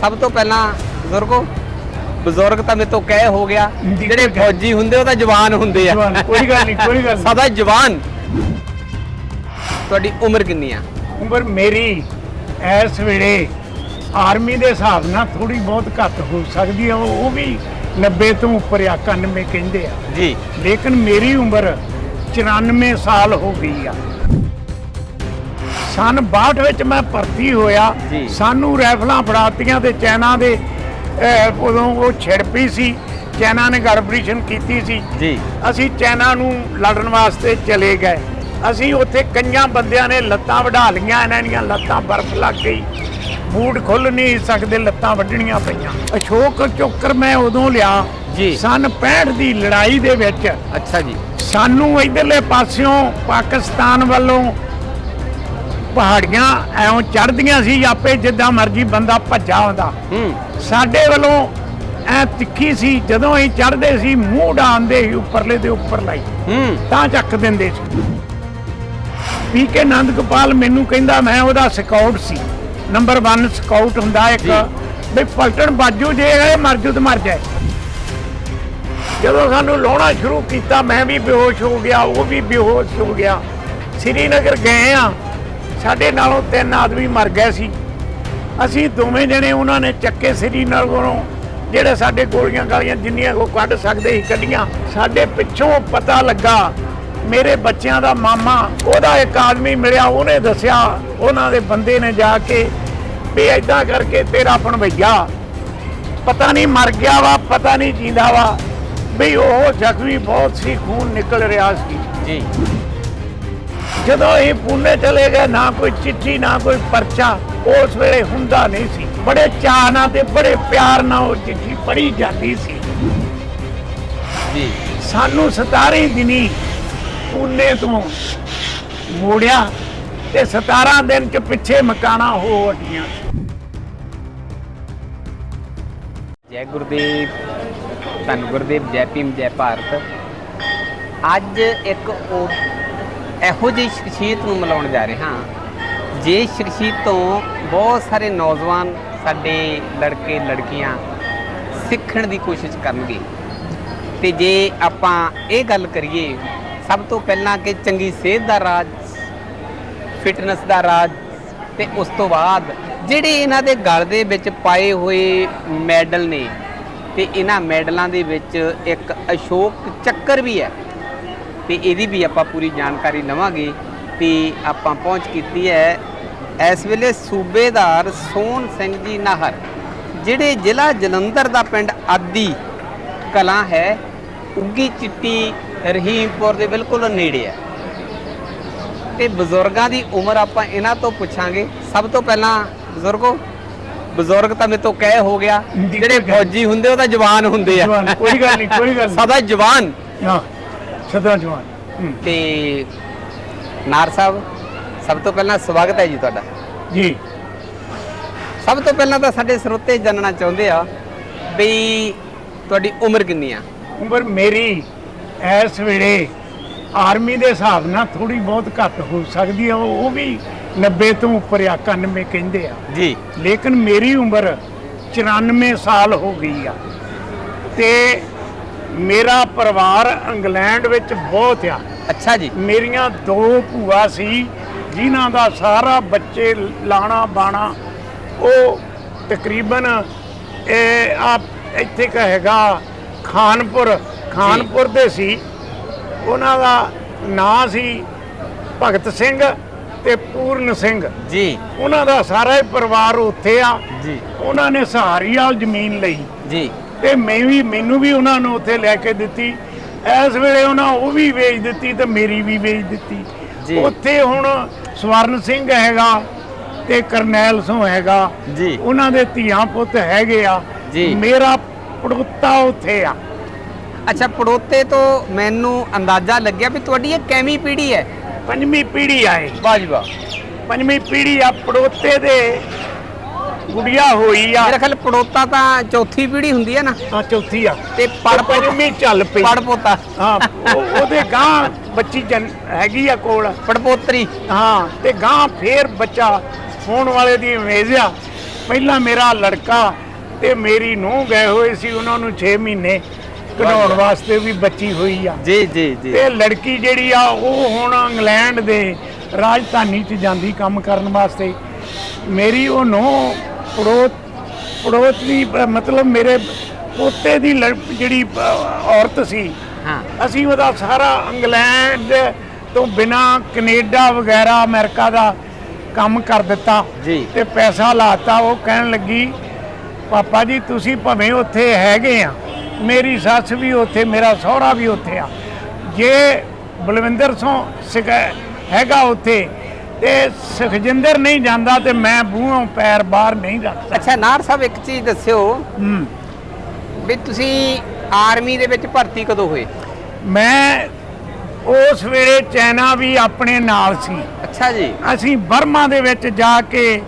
ਸਭ ਤੋਂ ਪਹਿਲਾਂ ਬਜ਼ੁਰਗੋ ਬਜ਼ੁਰਗ ਤਾਂ ਮੇਰੇ ਤੋਂ ਕਹਿ ਹੋ ਗਿਆ ਜਿਹੜੇ ਫੌਜੀ ਹੁੰਦੇ ਉਹ ਤਾਂ ਜਵਾਨ ਹੁੰਦੇ ਆ। ਕੋਈ ਗੱਲ ਨਹੀਂ, ਕੋਈ ਗੱਲ ਨਹੀਂ। ਸਦਾ ਜਵਾਨ। ਤੁਹਾਡੀ ਉਮਰ ਕਿੰਨੀ ਆ? ਉਮਰ ਮੇਰੀ ਇਸ ਵੇਲੇ ਆਰਮੀ ਦੇ ਹਿਸਾਬ ਨਾਲ ਥੋੜੀ ਬਹੁਤ ਘੱਟ ਹੋ ਸਕਦੀ ਉਹ ਉਹ ਵੀ 90 ਤੋਂ ਉੱਪਰ ਆ 91 ਕਹਿੰਦੇ ਆ। ਜੀ। ਲੇਕਿਨ ਮੇਰੀ ਉਮਰ 94 ਸਾਲ ਹੋ ਗਈ ਆ। ਸਨ 62 ਵਿੱਚ ਮੈਂ ਭਰਤੀ ਹੋਇਆ। ਸਾਨੂੰ ਰਾਈਫਲਾਂ ਫੜਾਤੀਆਂ ਤੇ ਚਾਈਨਾ ਦੇ ਉਦੋਂ ਉਹ ਛਿੜ ਪਈ ਸੀ। ਚਾਈਨਾ ਨੇ ਗੜਬੜੀਸ਼ਨ ਕੀਤੀ ਸੀ। ਜੀ। ਅਸੀਂ ਚਾਈਨਾ ਨੂੰ ਲੜਨ ਵਾਸਤੇ ਚਲੇ ਗਏ। ਅਸੀਂ ਉੱਥੇ ਕਈਆਂ ਬੰਦਿਆਂ ਨੇ ਲੱਤਾਂ ਵਢਾ ਲਈਆਂ ਇਹਨਾਂ ਦੀਆਂ ਲੱਤਾਂ ਬਰਫ਼ ਲੱਗ ਗਈ। ਬੂਟ ਖੁੱਲ ਨਹੀਂ ਸਕਦੇ ਲੱਤਾਂ ਵੱਢਣੀਆਂ ਪਈਆਂ। ਅਸ਼ੋਕ ਚੋਕਰ ਮੈਂ ਉਦੋਂ ਲਿਆ। ਜੀ। ਸਨ 65 ਦੀ ਲੜਾਈ ਦੇ ਵਿੱਚ। ਅੱਛਾ ਜੀ। ਸਾਨੂੰ ਇਧਰਲੇ ਪਾਸਿਓਂ ਪਾਕਿਸਤਾਨ ਵੱਲੋਂ ਪਹਾੜੀਆਂ ਐਉਂ ਚੜ੍ਹਦੀਆਂ ਸੀ ਆਪੇ ਜਿੱਦਾਂ ਮਰਜ਼ੀ ਬੰਦਾ ਭੱਜਾ ਆਉਂਦਾ। ਹੂੰ। ਸਾਡੇ ਵੱਲੋਂ ਐ ਤਿੱਖੀ ਸੀ ਜਦੋਂ ਅਸੀਂ ਚੜ੍ਹਦੇ ਸੀ ਮੂੰਹ ਡਾਂਦੇ ਸੀ ਉੱਪਰਲੇ ਦੇ ਉੱਪਰ ਲਾਈ ਹੂੰ। ਤਾਂ ਚੱਕ ਦਿੰਦੇ ਸੀ। ਪੀ ਕੇ ਨੰਦ ਗੋਪਾਲ ਮੈਨੂੰ ਕਹਿੰਦਾ ਮੈਂ ਉਹਦਾ ਸਕਾਊਟ ਸੀ। ਨੰਬਰ 1 ਸਕਾਊਟ ਹੁੰਦਾ ਇੱਕ। ਵੀ ਪਲਟਣ ਬਾਜੂ ਜੇ ਇਹ ਮਰ ਜੂ ਤੇ ਮਰ ਜਾਏ। ਜਦੋਂ ਸਾਨੂੰ ਲਾਉਣਾ ਸ਼ੁਰੂ ਕੀਤਾ ਮੈਂ ਵੀ ਬੇਹੋਸ਼ ਹੋ ਗਿਆ ਉਹ ਵੀ ਬੇਹੋਸ਼ ਹੋ ਗਿਆ। ਸ੍ਰੀਨਗਰ ਗਏ ਆ। ਸਾਡੇ ਨਾਲੋਂ ਤਿੰਨ ਆਦਮੀ ਮਰ ਗਏ ਸੀ। ਅਸੀਂ ਦੋਵੇਂ ਜਣੇ ਉਹਨਾਂ ਨੇ ਚੱਕੇ ਸ੍ਰੀਨਗਰੋਂ ਜਿਹੜੇ ਸਾਡੇ ਗੋਲੀਆਂ ਗਾਲੀਆਂ ਜਿੰਨੀਆਂ ਕੋ ਕੱਢ ਸਕਦੇ ਸੀ ਕੱਢੀਆਂ। ਸਾਡੇ ਪਿੱਛੋਂ ਪਤਾ ਲੱਗਾ, ਮੇਰੇ ਬੱਚਿਆਂ ਦਾ ਮਾਮਾ, ਉਹਦਾ ਇੱਕ ਆਦਮੀ ਮਿਲਿਆ, ਉਹਨੇ ਦੱਸਿਆ, ਉਹਨਾਂ ਦੇ ਬੰਦੇ ਨੇ ਜਾ ਕੇ ਵੀ ਐਦਾਂ ਕਰਕੇ ਤੇਰਾ ਭਣਵਈਆ, ਪਤਾ ਨਹੀਂ ਮਰ ਗਿਆ ਵਾ, ਪਤਾ ਨਹੀਂ ਜੀਂਦਾ ਵਾ, ਵੀ ਉਹ ਜ਼ਖਮੀ ਬਹੁਤ ਸੀ, ਖੂਨ ਨਿਕਲ ਰਿਹਾ ਸੀ। ਜੀ। ਜਦੋਂ ਇਹ ਪੂਨੇ ਚਲੇ ਗਏ ਨਾ ਕੋਈ ਚਿੱਠੀ ਨਾ ਕੋਈ ਪਰਚਾ ਉਸ ਵੇਲੇ ਹੁੰਦਾ ਨਹੀਂ ਸੀ। ਬੜੇ ਚਾਅ ਨਾਲ ਤੇ ਬੜੇ ਪਿਆਰ ਨਾਲ ਉਹ ਚਿੱਠੀ ਪੜ੍ਹੀ ਜਾਂਦੀ ਸੀ। ਜੀ। ਸਾਨੂੰ 17 ਦਿਨੀ ਪੂਨੇ ਤੋਂ ਮੋੜਿਆ ਤੇ 17 ਦਿਨ ਚ ਪਿੱਛੇ ਮਕਾਨਾ ਹੋ ਹਟੀਆਂ ਜੈ ਗੁਰਦੇਵ ਧੰਨ ਗੁਰਦੇਵ ਜੈ ਭੀਮ ਜੈ ਭਾਰਤ। ਅੱਜ ਇੱਕ ਉਹ ਇਹੋ ਜਿਹੀ ਸ਼ਖਸੀਅਤ ਨੂੰ ਮਿਲਾਉਣ ਜਾ ਰਹੇ ਹਾਂ। ਜੇ ਸ਼ਖਸੀਅਤ ਤੋਂ ਬਹੁਤ ਸਾਰੇ ਨੌਜਵਾਨ ਸਾਡੇ ਲੜਕੇ, ਲੜਕੀਆਂ ਸਿੱਖਣ ਦੀ ਕੋਸ਼ਿਸ਼ ਕਰਨਗੇ। ਤੇ ਜੇ ਆਪਾਂ ਇਹ ਗੱਲ ਕਰੀਏ, ਸਭ ਤੋਂ ਪਹਿਲਾਂ ਕਿ ਚੰਗੀ ਸਿਹਤ ਦਾ ਰਾਜ, ਫਿਟਨੈਸ ਦਾ ਰਾਜ ਤੇ ਉਸ ਤੋਂ ਬਾਅਦ ਜਿਹੜੇ ਇਹਨਾਂ ਦੇ ਗਲ ਦੇ ਵਿੱਚ ਪਾਏ ਹੋਏ ਮੈਡਲ ਨੇ, ਤੇ ਇਹਨਾਂ ਮੈਡਲਾਂ ਦੇ ਵਿੱਚ ਇੱਕ ਅਸ਼ੋਕ ਚੱਕਰ ਵੀ ਹੈ। ਤੇ ਇਹਦੀ ਵੀ ਆਪਾਂ ਪੂਰੀ ਜਾਣਕਾਰੀ ਲਵਾਂਗੇ ਤੇ ਆਪਾਂ ਪਹੁੰਚ ਕੀਤੀ ਹੈ ਇਸ ਵੇਲੇ ਸੂਬੇਦਾਰ ਸੋਹਣ ਸਿੰਘ ਜੀ ਨਾਹਰ ਜਿਹੜੇ ਜ਼ਿਲ੍ਹਾ ਜਲੰਧਰ ਦਾ ਪਿੰਡ ਆਦੀ ਕਲਾਂ ਹੈ ਉੱਗੀ ਚਿੱਟੀ ਰਹੀਮਪੁਰ ਦੇ ਬਿਲਕੁਲ ਨੇੜੇ ਹੈ। ਤੇ ਬਜ਼ੁਰਗਾਂ ਦੀ ਉਮਰ ਆਪਾਂ ਇਹਨਾਂ ਤੋਂ ਪੁੱਛਾਂਗੇ। ਸਭ ਤੋਂ ਪਹਿਲਾਂ ਬਜ਼ੁਰਗੋ ਬਜ਼ੁਰਗ ਤਾਂ ਮੇਰੇ ਤੋਂ ਕਹਿ ਹੋ ਗਿਆ। ਜਿਹੜੇ ਫੌਜੀ ਹੁੰਦੇ ਉਹ ਤਾਂ ਜਵਾਨ ਹੁੰਦੇ ਆ। ਕੋਈ ਗੱਲ ਨਹੀਂ, ਕੋਈ ਗੱਲ। ਸਦਾ ਜਵਾਨ। ਹਾਂ। ਸਦਾ ਜਵਾਨ। ਹੂੰ। ਤੇ ਨਾਰ ਸਾਹਿਬ ਸਭ ਤੋਂ ਪਹਿਲਾਂ ਸਵਾਗਤ ਹੈ ਜੀ ਤੁਹਾਡਾ। ਜੀ। ਸਭ ਤੋਂ ਪਹਿਲਾਂ ਤਾਂ ਸਾਡੇ ਸਰੋਤੇ ਜਾਣਨਾ ਚਾਹੁੰਦੇ ਆ ਵੀ ਤੁਹਾਡੀ ਉਮਰ ਕਿੰਨੀ ਆ? ਉਮਰ ਮੇਰੀ ਇਸ ਵੇਲੇ ਆਰਮੀ ਦੇ ਹਿਸਾਬ ਨਾਲ ਥੋੜੀ ਬਹੁਤ ਘੱਟ ਹੋ ਸਕਦੀ ਹੈ ਉਹ ਉਹ ਵੀ 90 ਤੋਂ ਉੱਪਰ ਆ 91 ਕਹਿੰਦੇ ਆ। ਜੀ। ਲੇਕਿਨ ਮੇਰੀ ਉਮਰ 94 ਸਾਲ ਹੋ ਗਈ ਆ। ਤੇ ਮੇਰਾ ਪਰਿਵਾਰ ਇੰਗਲੈਂਡ ਵਿੱਚ ਬਹੁਤ ਆ। ਅੱਛਾ ਜੀ। ਮੇਰੀਆਂ ਦੋ ਭੂਆ ਸੀ ਜਿਨ੍ਹਾਂ ਦਾ ਸਾਰਾ ਬੱਚੇ ਲਾਣਾ ਬਾਣਾ ਉਹ ਤਕਰੀਬਨ ਇਹ ਆ ਇੱਥੇ ਕ ਹੈਗਾ ਖਾਨਪੁਰ ਖਾਨਪੁਰ ਦੇ ਸੀ। ਉਹਨਾਂ ਦਾ ਨਾਂ ਸੀ ਭਗਤ ਸਿੰਘ ਤੇ ਪੂਰਨ ਸਿੰਘ। ਜੀ। ਉਹਨਾਂ ਦਾ ਸਾਰਾ ਹੀ ਪਰਿਵਾਰ ਉੱਥੇ ਆ। ਜੀ। ਉਹਨਾਂ ਨੇ ਸਹਾਰੀਆਲ ਜ਼ਮੀਨ ਲਈ। ਜੀ। ਤੇ ਮੈਂ ਵੀ ਮੈਨੂੰ ਵੀ ਉਹਨਾਂ ਨੂੰ ਉੱਥੇ ਲੈ ਕੇ ਦਿੱਤੀ। ਇਸ ਵੇਲੇ ਉਹਨਾਂ ਉਹ ਵੀ ਵੇਚ ਦਿੱਤੀ ਤੇ ਮੇਰੀ ਵੀ ਵੇਚ ਦਿੱਤੀ। ਉੱਥੇ ਹੁਣ ਸਵਰਨ ਸਿੰਘ ਹੈਗਾ ਤੇ ਕਰਨੈਲ ਸਿੰਘ ਹੈਗਾ। ਜੀ। ਉਹਨਾਂ ਦੇ ਧੀਆਂ ਪੁੱਤ ਹੈਗੇ ਆ। ਜੀ। ਮੇਰਾ ਪੜੋਤਾ ਉੱਥੇ ਆ। ਅੱਛਾ ਪੜੋਤੇ ਤੋਂ ਮੈਨੂੰ ਅੰਦਾਜ਼ਾ ਲੱਗਿਆ ਵੀ ਤੁਹਾਡੀ ਇਹ ਕੈਵੀਂ ਪੀੜ੍ਹੀ ਹੈ? ਪੰਜਵੀਂ ਪੀੜ੍ਹੀ ਆਏ ਵਾਹ ਜੀ ਵਾਹ। ਪੰਜਵੀਂ ਪੀੜ੍ਹੀ ਆ ਪੜੋਤੇ ਦੇ। ਗੁੜੀਆ ਹੋਈ ਆ। ਮੇਰਾ ਖਿਆਲ ਪੜੋਤਾ ਤਾਂ ਚੌਥੀ ਪੀੜ੍ਹੀ ਹੁੰਦੀ ਹੈ ਨਾ। ਆ ਚੌਥੀ ਆ। ਤੇ ਪੜ ਪੰਜਵੀਂ ਚੱਲ ਪਈ। ਪੜ ਪੋਤਾ। ਹਾਂ ਉਹ- ਉਹਦੇ ਗਾਂ ਬੱਚੀ ਜਨ- ਹੈਗੀ ਆ ਕੋਲ। ਪੜਪੋਤਰੀ ਹਾਂ ਤੇ ਗਾਂ ਫੇਰ ਬੱਚਾ ਹੋਣ ਵਾਲੇ ਦੀ ਉਮੀਦ ਆ। ਪਹਿਲਾਂ ਮੇਰਾ ਲੜਕਾ ਤੇ ਮੇਰੀ ਨੂੰਹ ਗਏ ਹੋਏ ਸੀ ਉਹਨਾਂ ਨੂੰ 6 ਮਹੀਨੇ ਕਢਾਉਣ ਵਾਸਤੇ ਵੀ ਬੱਚੀ ਹੋਈ ਆ। ਜੀ ਜੀ ਜੀ। ਤੇ ਲੜਕੀ ਜਿਹੜੀ ਆ ਉਹ ਹੁਣ ਇੰਗਲੈਂਡ ਦੇ ਰਾਜਧਾਨੀ 'ਚ ਜਾਂਦੀ ਕੰਮ ਕਰਨ ਵਾਸਤੇ। ਮੇਰੀ ਉਹ ਨੂੰਹ ਪੜੋਤ ਪੜੋਤ ਦੀ ਮਤਲਬ ਮੇਰੇ ਪੋਤੇ ਦੀ ਜਿਹੜੀ ਔਰਤ ਸੀ ਹਾਂ। ਅਸੀਂ ਉਹਦਾ ਸਾਰਾ ਇੰਗਲੈਂਡ ਤੋਂ ਬਿਨਾ ਕੈਨੇਡਾ ਵਗੈਰਾ ਅਮਰੀਕਾ ਦਾ ਕੰਮ ਕਰ ਦਿੱਤਾ ਜੀ। ਤੇ ਪੈਸਾ ਲਾਤਾ। ਉਹ ਕਹਿਣ ਲੱਗੀ ਪਾਪਾ ਜੀ ਤੁਸੀਂ ਭਵੇਂ ਉੱਥੇ ਹੈਗੇ ਆ ਮੇਰੀ ਸੱਸ ਵੀ ਉੱਥੇ ਮੇਰਾ ਸਹੁਰਾ ਵੀ ਉੱਥੇ ਆ। ਜੇ ਬਲਵਿੰਦਰ ਸਿੰਘ ਹੈਗਾ ਉੱਥੇ ਤੇ ਸੁਖਜਿੰਦਰ ਨਹੀਂ ਜਾਂਦਾ ਤੇ ਮੈਂ ਬੂਹੋਂ ਪੈਰ ਬਾਹਰ ਨਹੀਂ ਰੱਖ ਸਕਦਾ। ਅੱਛਾ ਨਾਰ ਸਾਹਿਬ ਇੱਕ ਚੀਜ਼ ਦੱਸਿਓ। ਹੂੰ। ਵੀ ਤੁਸੀਂ ਆਰਮੀ ਦੇ ਵਿੱਚ ਭਰਤੀ ਕਦੋਂ ਹੋਏ? ਮੈਂ ਉਸ ਵੇਲੇ ਚੈਨਾ ਵੀ ਆਪਣੇ ਨਾਲ ਸੀ। ਅੱਛਾ ਜੀ। ਅਸੀਂ ਬਰਮਾ ਦੇ ਵਿੱਚ ਜਾ ਕੇ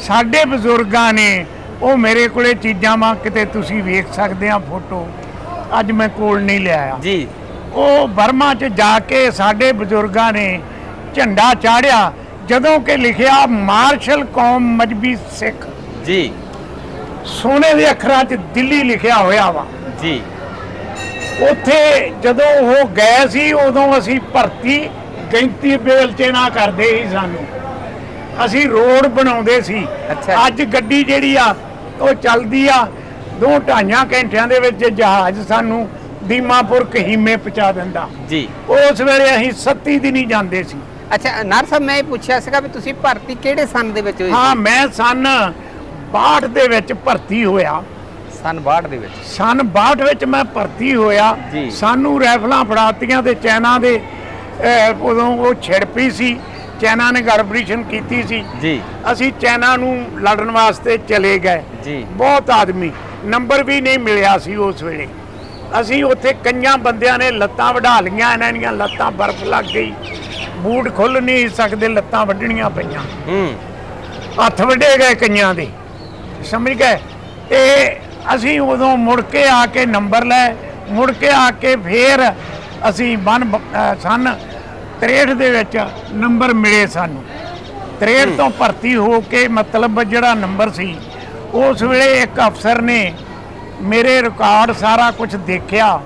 ਸਾਡੇ ਬਜ਼ੁਰਗਾਂ ਨੇ ਉਹ ਮੇਰੇ ਕੋਲੇ ਚੀਜ਼ਾਂ ਵਾਂ ਕਿਤੇ ਤੁਸੀਂ ਵੇਖ ਸਕਦੇ ਆ ਫੋਟੋ। ਅੱਜ ਮੈਂ ਕੋਲ ਨਹੀਂ ਲਿਆਇਆ ਜੀ। ਉਹ ਬਰਮਾ 'ਚ ਜਾ ਕੇ ਸਾਡੇ ਬਜ਼ੁਰਗਾਂ ਨੇ ਝੰਡਾ ਚਾੜਿਆ ਜਦੋਂ ਕਿ ਲਿਖਿਆ ਮਾਰਸ਼ਲ ਕੌਮ ਮਜਬੀ ਸਿੱਖ। ਜੀ। ਸੋਨੇ ਦੇ ਅੱਖਰਾਂ 'ਚ ਦਿੱਲੀ ਲਿਖਿਆ ਹੋਇਆ ਵਾ। ਜੀ। ਉੱਥੇ ਜਦੋਂ ਉਹ ਗਏ ਸੀ ਉਦੋਂ ਅਸੀਂ ਭਰਤੀ ਗੈਂਤੀ ਬੇਲਚੇ ਨਾ ਕਰਦੇ ਸੀ ਸਾਨੂੰ। ਅਸੀਂ ਰੋਡ ਬਣਾਉਂਦੇ ਸੀ। ਅੱਜ ਗੱਡੀ ਜਿਹੜੀ ਆ ਉਹ ਚੱਲਦੀ ਆ ਦੋ ਢਾਈਆਂ ਘੰਟਿਆਂ ਦੇ ਵਿੱਚ ਜਹਾਜ਼ ਸਾਨੂੰ ਦੀਮਾਪੁਰ ਕਹੀਮੇ ਪਹੁੰਚਾ ਦਿੰਦਾ। ਜੀ। ਉਸ ਵੇਲੇ ਅਸੀਂ 37 ਦਿਨ ਹੀ ਜਾਂਦੇ ਸੀ। ਅੱਛਾ ਨਾਰ ਸਾਹਿਬ ਮੈਂ ਇਹ ਪੁੱਛਿਆ ਸੀਗਾ ਵੀ ਤੁਸੀਂ ਭਰਤੀ ਕਿਹੜੇ ਸਨ ਦੇ ਵਿੱਚ ਹੋਏ? ਹਾਂ ਮੈਂ ਸਨ 62 ਦੇ ਵਿੱਚ ਭਰਤੀ ਹੋਇਆ। ਸਨ 62 ਦੇ ਵਿੱਚ? ਸਨ 62 ਵਿੱਚ ਮੈਂ ਭਰਤੀ ਹੋਇਆ। ਸਾਨੂੰ ਰਾਈਫਲਾਂ ਫੜਾਤੀਆਂ ਤੇ ਚਾਈਨਾ ਦੇ ਉਦੋਂ ਉਹ ਛਿੜ ਪਈ ਸੀ। ਚਾਈਨਾ ਨੇ ਗੜਬੜੀਸ਼ਨ ਕੀਤੀ ਸੀ। ਜੀ। ਅਸੀਂ ਚਾਈਨਾ ਨੂੰ ਲੜਨ ਵਾਸਤੇ ਚਲੇ ਗਏ। ਜੀ। ਬਹੁਤ ਆਦਮੀ ਨੰਬਰ ਵੀ ਨਹੀਂ ਮਿਲਿਆ ਸੀ ਉਸ ਵੇਲੇ। ਅਸੀਂ ਉੱਥੇ ਕਈਆਂ ਬੰਦਿਆਂ ਨੇ ਲੱਤਾਂ ਵਢਾ ਲਈਆਂ ਇਹਨਾਂ ਦੀਆਂ ਲੱਤਾਂ ਬਰਫ਼ ਲੱਗ ਗਈ। ਬੂਟ ਖੁੱਲ ਨਹੀਂ ਸਕਦੇ ਲੱਤਾਂ ਵੱਢਣੀਆਂ ਪਈਆਂ। ਹੂੰ। ਹੱਥ ਵੱਡੇ ਗਏ ਕਈਆਂ ਦੇ। ਸਮਝ ਗਏ? ਤੇ ਅਸੀਂ ਉਦੋਂ ਮੁੜ ਕੇ ਆ ਕੇ ਨੰਬਰ ਲੈ ਮੁੜ ਕੇ ਆ ਕੇ ਫੇਰ ਅਸੀਂ ਬਨ ਸਨ 63 ਦੇ ਵਿੱਚ ਨੰਬਰ ਮਿਲੇ ਸਾਨੂੰ। 63 ਤੋਂ ਭਰਤੀ ਹੋ ਕੇ ਮਤਲਬ ਜਿਹੜਾ ਨੰਬਰ ਸੀ ਉਸ ਵੇਲੇ ਇੱਕ ਅਫਸਰ ਨੇ ਮੇਰੇ ਰਿਕਾਰਡ ਸਾਰਾ ਕੁਝ ਦੇਖਿਆ।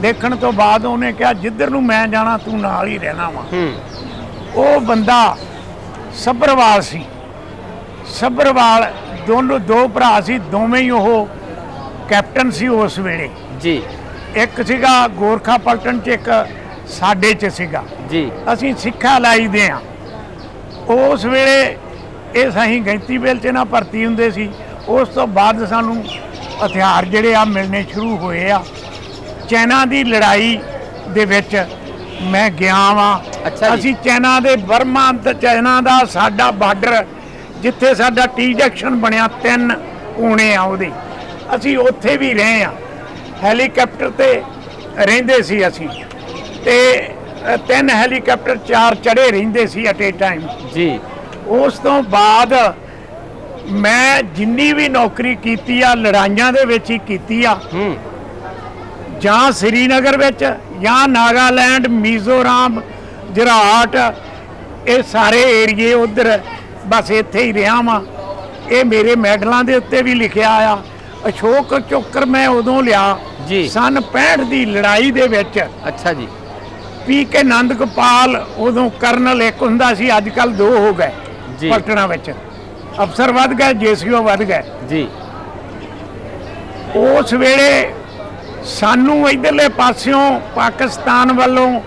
ਦੇਖਣ ਤੋਂ ਬਾਅਦ ਉਹਨੇ ਕਿਹਾ ਜਿੱਧਰ ਨੂੰ ਮੈਂ ਜਾਣਾ ਤੂੰ ਨਾਲ ਹੀ ਰਹਿਣਾ ਵਾ। ਹੂੰ। ਉਹ ਬੰਦਾ ਸੱਭਰਵਾਲ ਸੀ। ਸੱਭਰਵਾਲ ਦੋਨੋਂ ਦੋ ਭਰਾ ਸੀ ਦੋਵੇਂ ਹੀ ਉਹ ਕੈਪਟਨ ਸੀ ਉਸ ਵੇਲੇ। ਜੀ। ਇੱਕ ਸੀਗਾ ਗੋਰਖਾ ਪਲਟਨ ਚ ਇੱਕ ਸਾਡੇ ਚ ਸੀਗਾ। ਜੀ। ਅਸੀਂ ਸਿੱਖਾ ਲਾਈਦੇ ਆ ਉਸ ਵੇਲੇ ਇਹ ਸਹੀ ਗੈਂਤੀ ਵੇਲ ਚ ਨਾ ਭਰਤੀ ਹੁੰਦੇ ਸੀ। ਉਸ ਤੋਂ ਬਾਅਦ ਸਾਨੂੰ ਹਥਿਆਰ ਜਿਹੜੇ ਆ ਮਿਲਣੇ ਸ਼ੁਰੂ ਹੋਏ ਆ। ਚਾਈਨਾ ਦੀ ਲੜਾਈ ਦੇ ਵਿੱਚ ਮੈਂ ਗਿਆ ਵਾਂ। ਅੱਛਾ ਜੀ। ਅਸੀਂ ਚਾਈਨਾ ਦੇ ਬਰਮਾ ਤੇ ਚਾਈਨਾ ਦਾ ਸਾਡਾ ਬਾਰਡਰ ਜਿੱਥੇ ਸਾਡਾ ਟੀ ਜੰਕਸ਼ਨ ਬਣਿਆ ਤਿੰਨ ਕੋਣੇ ਆ ਉਹਦੇ। ਅਸੀਂ ਉੱਥੇ ਵੀ ਰਹੇ ਆ ਹੈਲੀਕਾਪਟਰ ਤੇ ਰਹਿੰਦੇ ਸੀ ਅਸੀਂ। ਤੇ ਅ, ਤਿੰਨ ਹੈਲੀਕਾਪਟਰ ਚਾਰ ਚੜੇ ਰਹਿੰਦੇ ਸੀ ਐਟ ਏ ਟਾਈਮ ਜੀ। ਉਸ ਤੋਂ ਬਾਅਦ ਮੈਂ ਜਿੰਨੀ ਵੀ ਨੌਕਰੀ ਕੀਤੀ ਆ ਲੜਾਈਆਂ ਦੇ ਵਿੱਚ ਹੀ ਕੀਤੀ ਆ। ਹੂੰ। ਜਾਂ ਸ੍ਰੀਨਗਰ ਵਿੱਚ ਜਾਂ ਨਾਗਾਲੈਂਡ ਮੀਜ਼ੋਰਾਮ ਜਰਾਟ ਇਹ ਸਾਰੇ ਏਰੀਏ ਉਧਰ ਬਸ ਇੱਥੇ ਹੀ ਰਿਹਾ ਵਾਂ। ਇਹ ਮੇਰੇ ਮੈਡਲਾਂ ਦੇ ਉੱਤੇ ਵੀ ਲਿਖਿਆ ਆ। ਅਸ਼ੋਕ ਚੋਕਰ ਮੈਂ ਉਦੋਂ ਲਿਆ ਜੀ। ਸਨ 65 ਦੀ ਲੜਾਈ ਦੇ ਵਿੱਚ। ਅੱਛਾ ਜੀ। ਪੀ ਕੇ ਨੰਦ ਗੋਪਾਲ ਉਦੋਂ ਕਰਨਲ ਇੱਕ ਹੁੰਦਾ ਸੀ ਅੱਜ ਕੱਲ ਦੋ ਹੋ ਗਏ ਜੀ। ਪਲਟਣਾ ਵਿੱਚ। ਅਫਸਰ ਵੱਧ ਗਏ ਜੇਸੀਓ ਵੱਧ ਗਏ। ਜੀ। ਉਸ ਵੇਲੇ ਸਾਨੂੰ ਇਧਰਲੇ ਪਾਸਿਓਂ ਪਾਕਿਸਤਾਨ ਵੱਲੋਂ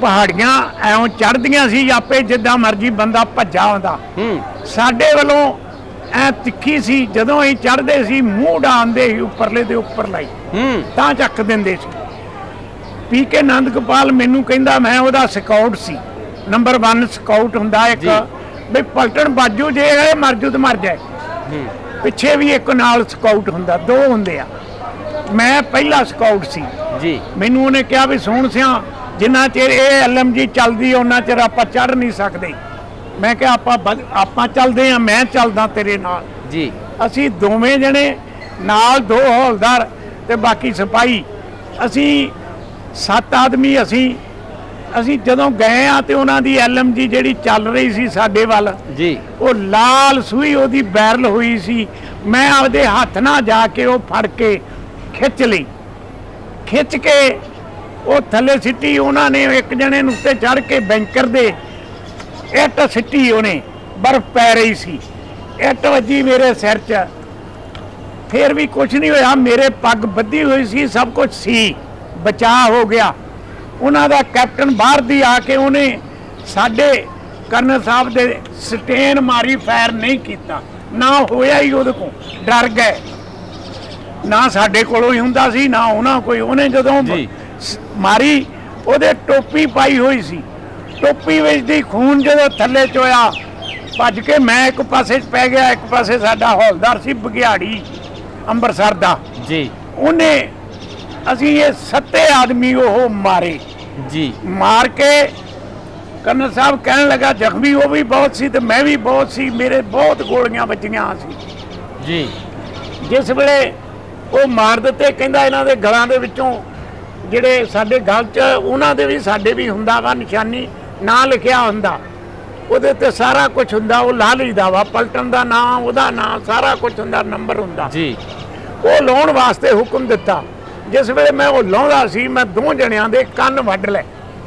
ਪਹਾੜੀਆਂ ਐਉਂ ਚੜ੍ਹਦੀਆਂ ਸੀ ਆਪੇ ਜਿੱਦਾਂ ਮਰਜ਼ੀ ਬੰਦਾ ਭੱਜਾ ਹੁੰਦਾ ਹੂੰ। ਸਾਡੇ ਵੱਲੋਂ ਐ ਤਿੱਖੀ ਸੀ ਜਦੋਂ ਅਸੀਂ ਚੜ੍ਹਦੇ ਸੀ ਮੂੰਹ ਡਾਂਦੇ ਸੀ ਉੱਪਰਲੇ ਦੇ ਉੱਪਰ ਲਾਈ। ਹੂੰ। ਤਾਂ ਚੱਕ ਦਿੰਦੇ ਸੀ। ਪੀ ਕੇ ਨੰਦ ਗੋਪਾਲ ਮੈਨੂੰ ਕਹਿੰਦਾ ਮੈਂ ਉਹਦਾ ਸਕਾਊਟ ਸੀ। ਨੰਬਰ 1 ਸਕਾਊਟ ਹੁੰਦਾ ਇੱਕ। ਵੀ ਪਲਟਣ ਬਾਜੂ ਜੇ ਇਹ ਮਰ ਜੂ ਤੇ ਮਰ ਜਾਏ। ਪਿੱਛੇ ਵੀ ਇੱਕ ਨਾਲ ਸਕਾਊਟ ਹੁੰਦਾ ਦੋ ਹੁੰਦੇ ਆ। ਮੈਂ ਪਹਿਲਾ ਸਕਾਊਟ ਸੀ। ਜੀ। ਮੈਨੂੰ ਉਹਨੇ ਕਿਹਾ ਵੀ ਸੋਹਣ ਸਿਆ ਜਿੰਨਾ ਚਿਰ ਇਹ ਐਲਐਮਜੀ ਚੱਲਦੀ ਉਹਨਾਂ ਚਿਰ ਆਪਾਂ ਚੜ ਨਹੀਂ ਸਕਦੇ। ਮੈਂ ਕਿਹਾ ਆਪਾਂ ਆਪਾਂ ਚੱਲਦੇ ਆ ਮੈਂ ਚੱਲਦਾ ਤੇਰੇ ਨਾਲ। ਜੀ। ਅਸੀਂ ਦੋਵੇਂ ਜਣੇ ਨਾਲ ਦੋ ਹੌਲਦਾਰ ਤੇ ਬਾਕੀ ਸਿਪਾਹੀ। ਅਸੀਂ ਸੱਤ ਆਦਮੀ ਅਸੀਂ ਅਸੀਂ ਜਦੋਂ ਗਏ ਆ ਤੇ ਉਹਨਾਂ ਦੀ ਐਲਐਮਜੀ ਜਿਹੜੀ ਚੱਲ ਰਹੀ ਸੀ ਸਾਡੇ ਵੱਲ ਜੀ। ਉਹ ਲਾਲ ਸੂਈ ਉਹਦੀ ਬੈਰਲ ਹੋਈ ਸੀ। ਮੈਂ ਆਪਦੇ ਹੱਥ ਨਾਲ ਜਾ ਕੇ ਉਹ ਫੜ ਕੇ ਖਿੱਚ ਲਈ। ਖਿੱਚ ਕੇ ਉਹ ਥੱਲੇ ਸਿੱਟੀ, ਉਹਨਾਂ ਨੇ ਇੱਕ ਜਣੇ ਨੂੰ ਉੱਤੇ ਚੜ ਕੇ ਬੈਂਕਰ ਦੇ ਇੱਟ ਸਿੱਟੀ ਉਹਨੇ, ਬਰਫ਼ ਪੈ ਰਹੀ ਸੀ। ਇੱਟ ਵੱਜੀ ਮੇਰੇ ਸਿਰ 'ਚ। ਫੇਰ ਵੀ ਕੁਝ ਨਹੀਂ ਹੋਇਆ, ਮੇਰੇ ਪੱਗ ਬੱਧੀ ਹੋਈ ਸੀ, ਸਭ ਕੁਝ ਸੀ। ਬਚਾਅ ਹੋ ਗਿਆ। ਉਹਨਾਂ ਦਾ ਕੈਪਟਨ ਬਾਹਰ ਦੀ ਆ ਕੇ ਉਹਨੇ ਸਾਡੇ ਕਰਨਲ ਸਾਹਿਬ ਦੇ ਸਟੇਨ ਮਾਰੀ ਫਾਇਰ ਨਹੀਂ ਕੀਤਾ। ਨਾ ਹੋਇਆ ਹੀ ਉਹਦੇ ਕੋਲ। ਡਰ ਗਏ। ਨਾ ਸਾਡੇ ਕੋਲੋਂ ਹੀ ਹੁੰਦਾ ਸੀ ਨਾ ਉਹਨਾਂ ਕੋਈ। ਉਹਨੇ ਜਦੋਂ ਜੀ। ਸ- ਮਾਰੀ ਉਹਦੇ ਟੋਪੀ ਪਾਈ ਹੋਈ ਸੀ। ਟੋਪੀ ਵਿੱਚ ਦੀ ਖੂਨ ਜਦੋਂ ਥੱਲੇ ਚੋਇਆ ਭੱਜ ਕੇ ਮੈਂ ਇੱਕ ਪਾਸੇ 'ਚ ਪੈ ਗਿਆ ਇੱਕ ਪਾਸੇ ਸਾਡਾ ਹੌਲਦਾਰ ਸੀ ਬਗਿਆੜੀ ਅੰਮ੍ਰਿਤਸਰ ਦਾ। ਜੀ। ਉਹਨੇ ਅਸੀਂ ਇਹ ਸੱਤੇ ਆਦਮੀ ਉਹ ਮਾਰੇ। ਜੀ। ਮਾਰ ਕੇ ਕਰਨਲ ਸਾਹਿਬ ਕਹਿਣ ਲੱਗਾ ਜ਼ਖਮੀ ਉਹ ਵੀ ਬਹੁਤ ਸੀ ਤੇ ਮੈਂ ਵੀ ਬਹੁਤ ਸੀ ਮੇਰੇ ਬਹੁਤ ਗੋਲੀਆਂ ਵੱਜੀਆਂ ਸੀ। ਜੀ। ਜਿਸ ਵੇਲੇ ਉਹ ਮਾਰ ਦਿੱਤੇ ਕਹਿੰਦਾ ਇਹਨਾਂ ਦੇ ਗਲਾਂ ਦੇ ਵਿੱਚੋਂ ਜਿਹੜੇ ਸਾਡੇ ਗਲ 'ਚ ਉਹਨਾਂ ਦੇ ਵੀ ਸਾਡੇ ਵੀ ਹੁੰਦਾ ਵਾ ਨਿਸ਼ਾਨੀ ਨਾਂ ਲਿਖਿਆ ਹੁੰਦਾ। ਉਹਦੇ ਤੇ ਸਾਰਾ ਕੁਝ ਹੁੰਦਾ ਉਹ ਲਾ ਲਈਦਾ ਵਾ ਪਲਟਨ ਦਾ ਨਾਂ ਉਹਦਾ ਨਾਂ ਸਾਰਾ ਕੁਝ ਹੁੰਦਾ ਨੰਬਰ ਹੁੰਦਾ। ਜੀ। ਉਹ ਲਾਉਣ ਵਾਸਤੇ ਹੁਕਮ ਦਿੱਤਾ। ਜਿਸ ਵੇਲੇ ਮੈਂ ਉਹ ਲਾਉਂਦਾ ਸੀ ਮੈਂ ਦੋ ਜਣਿਆਂ ਦੇ ਕੰਨ ਵੱਢ ਲਏ।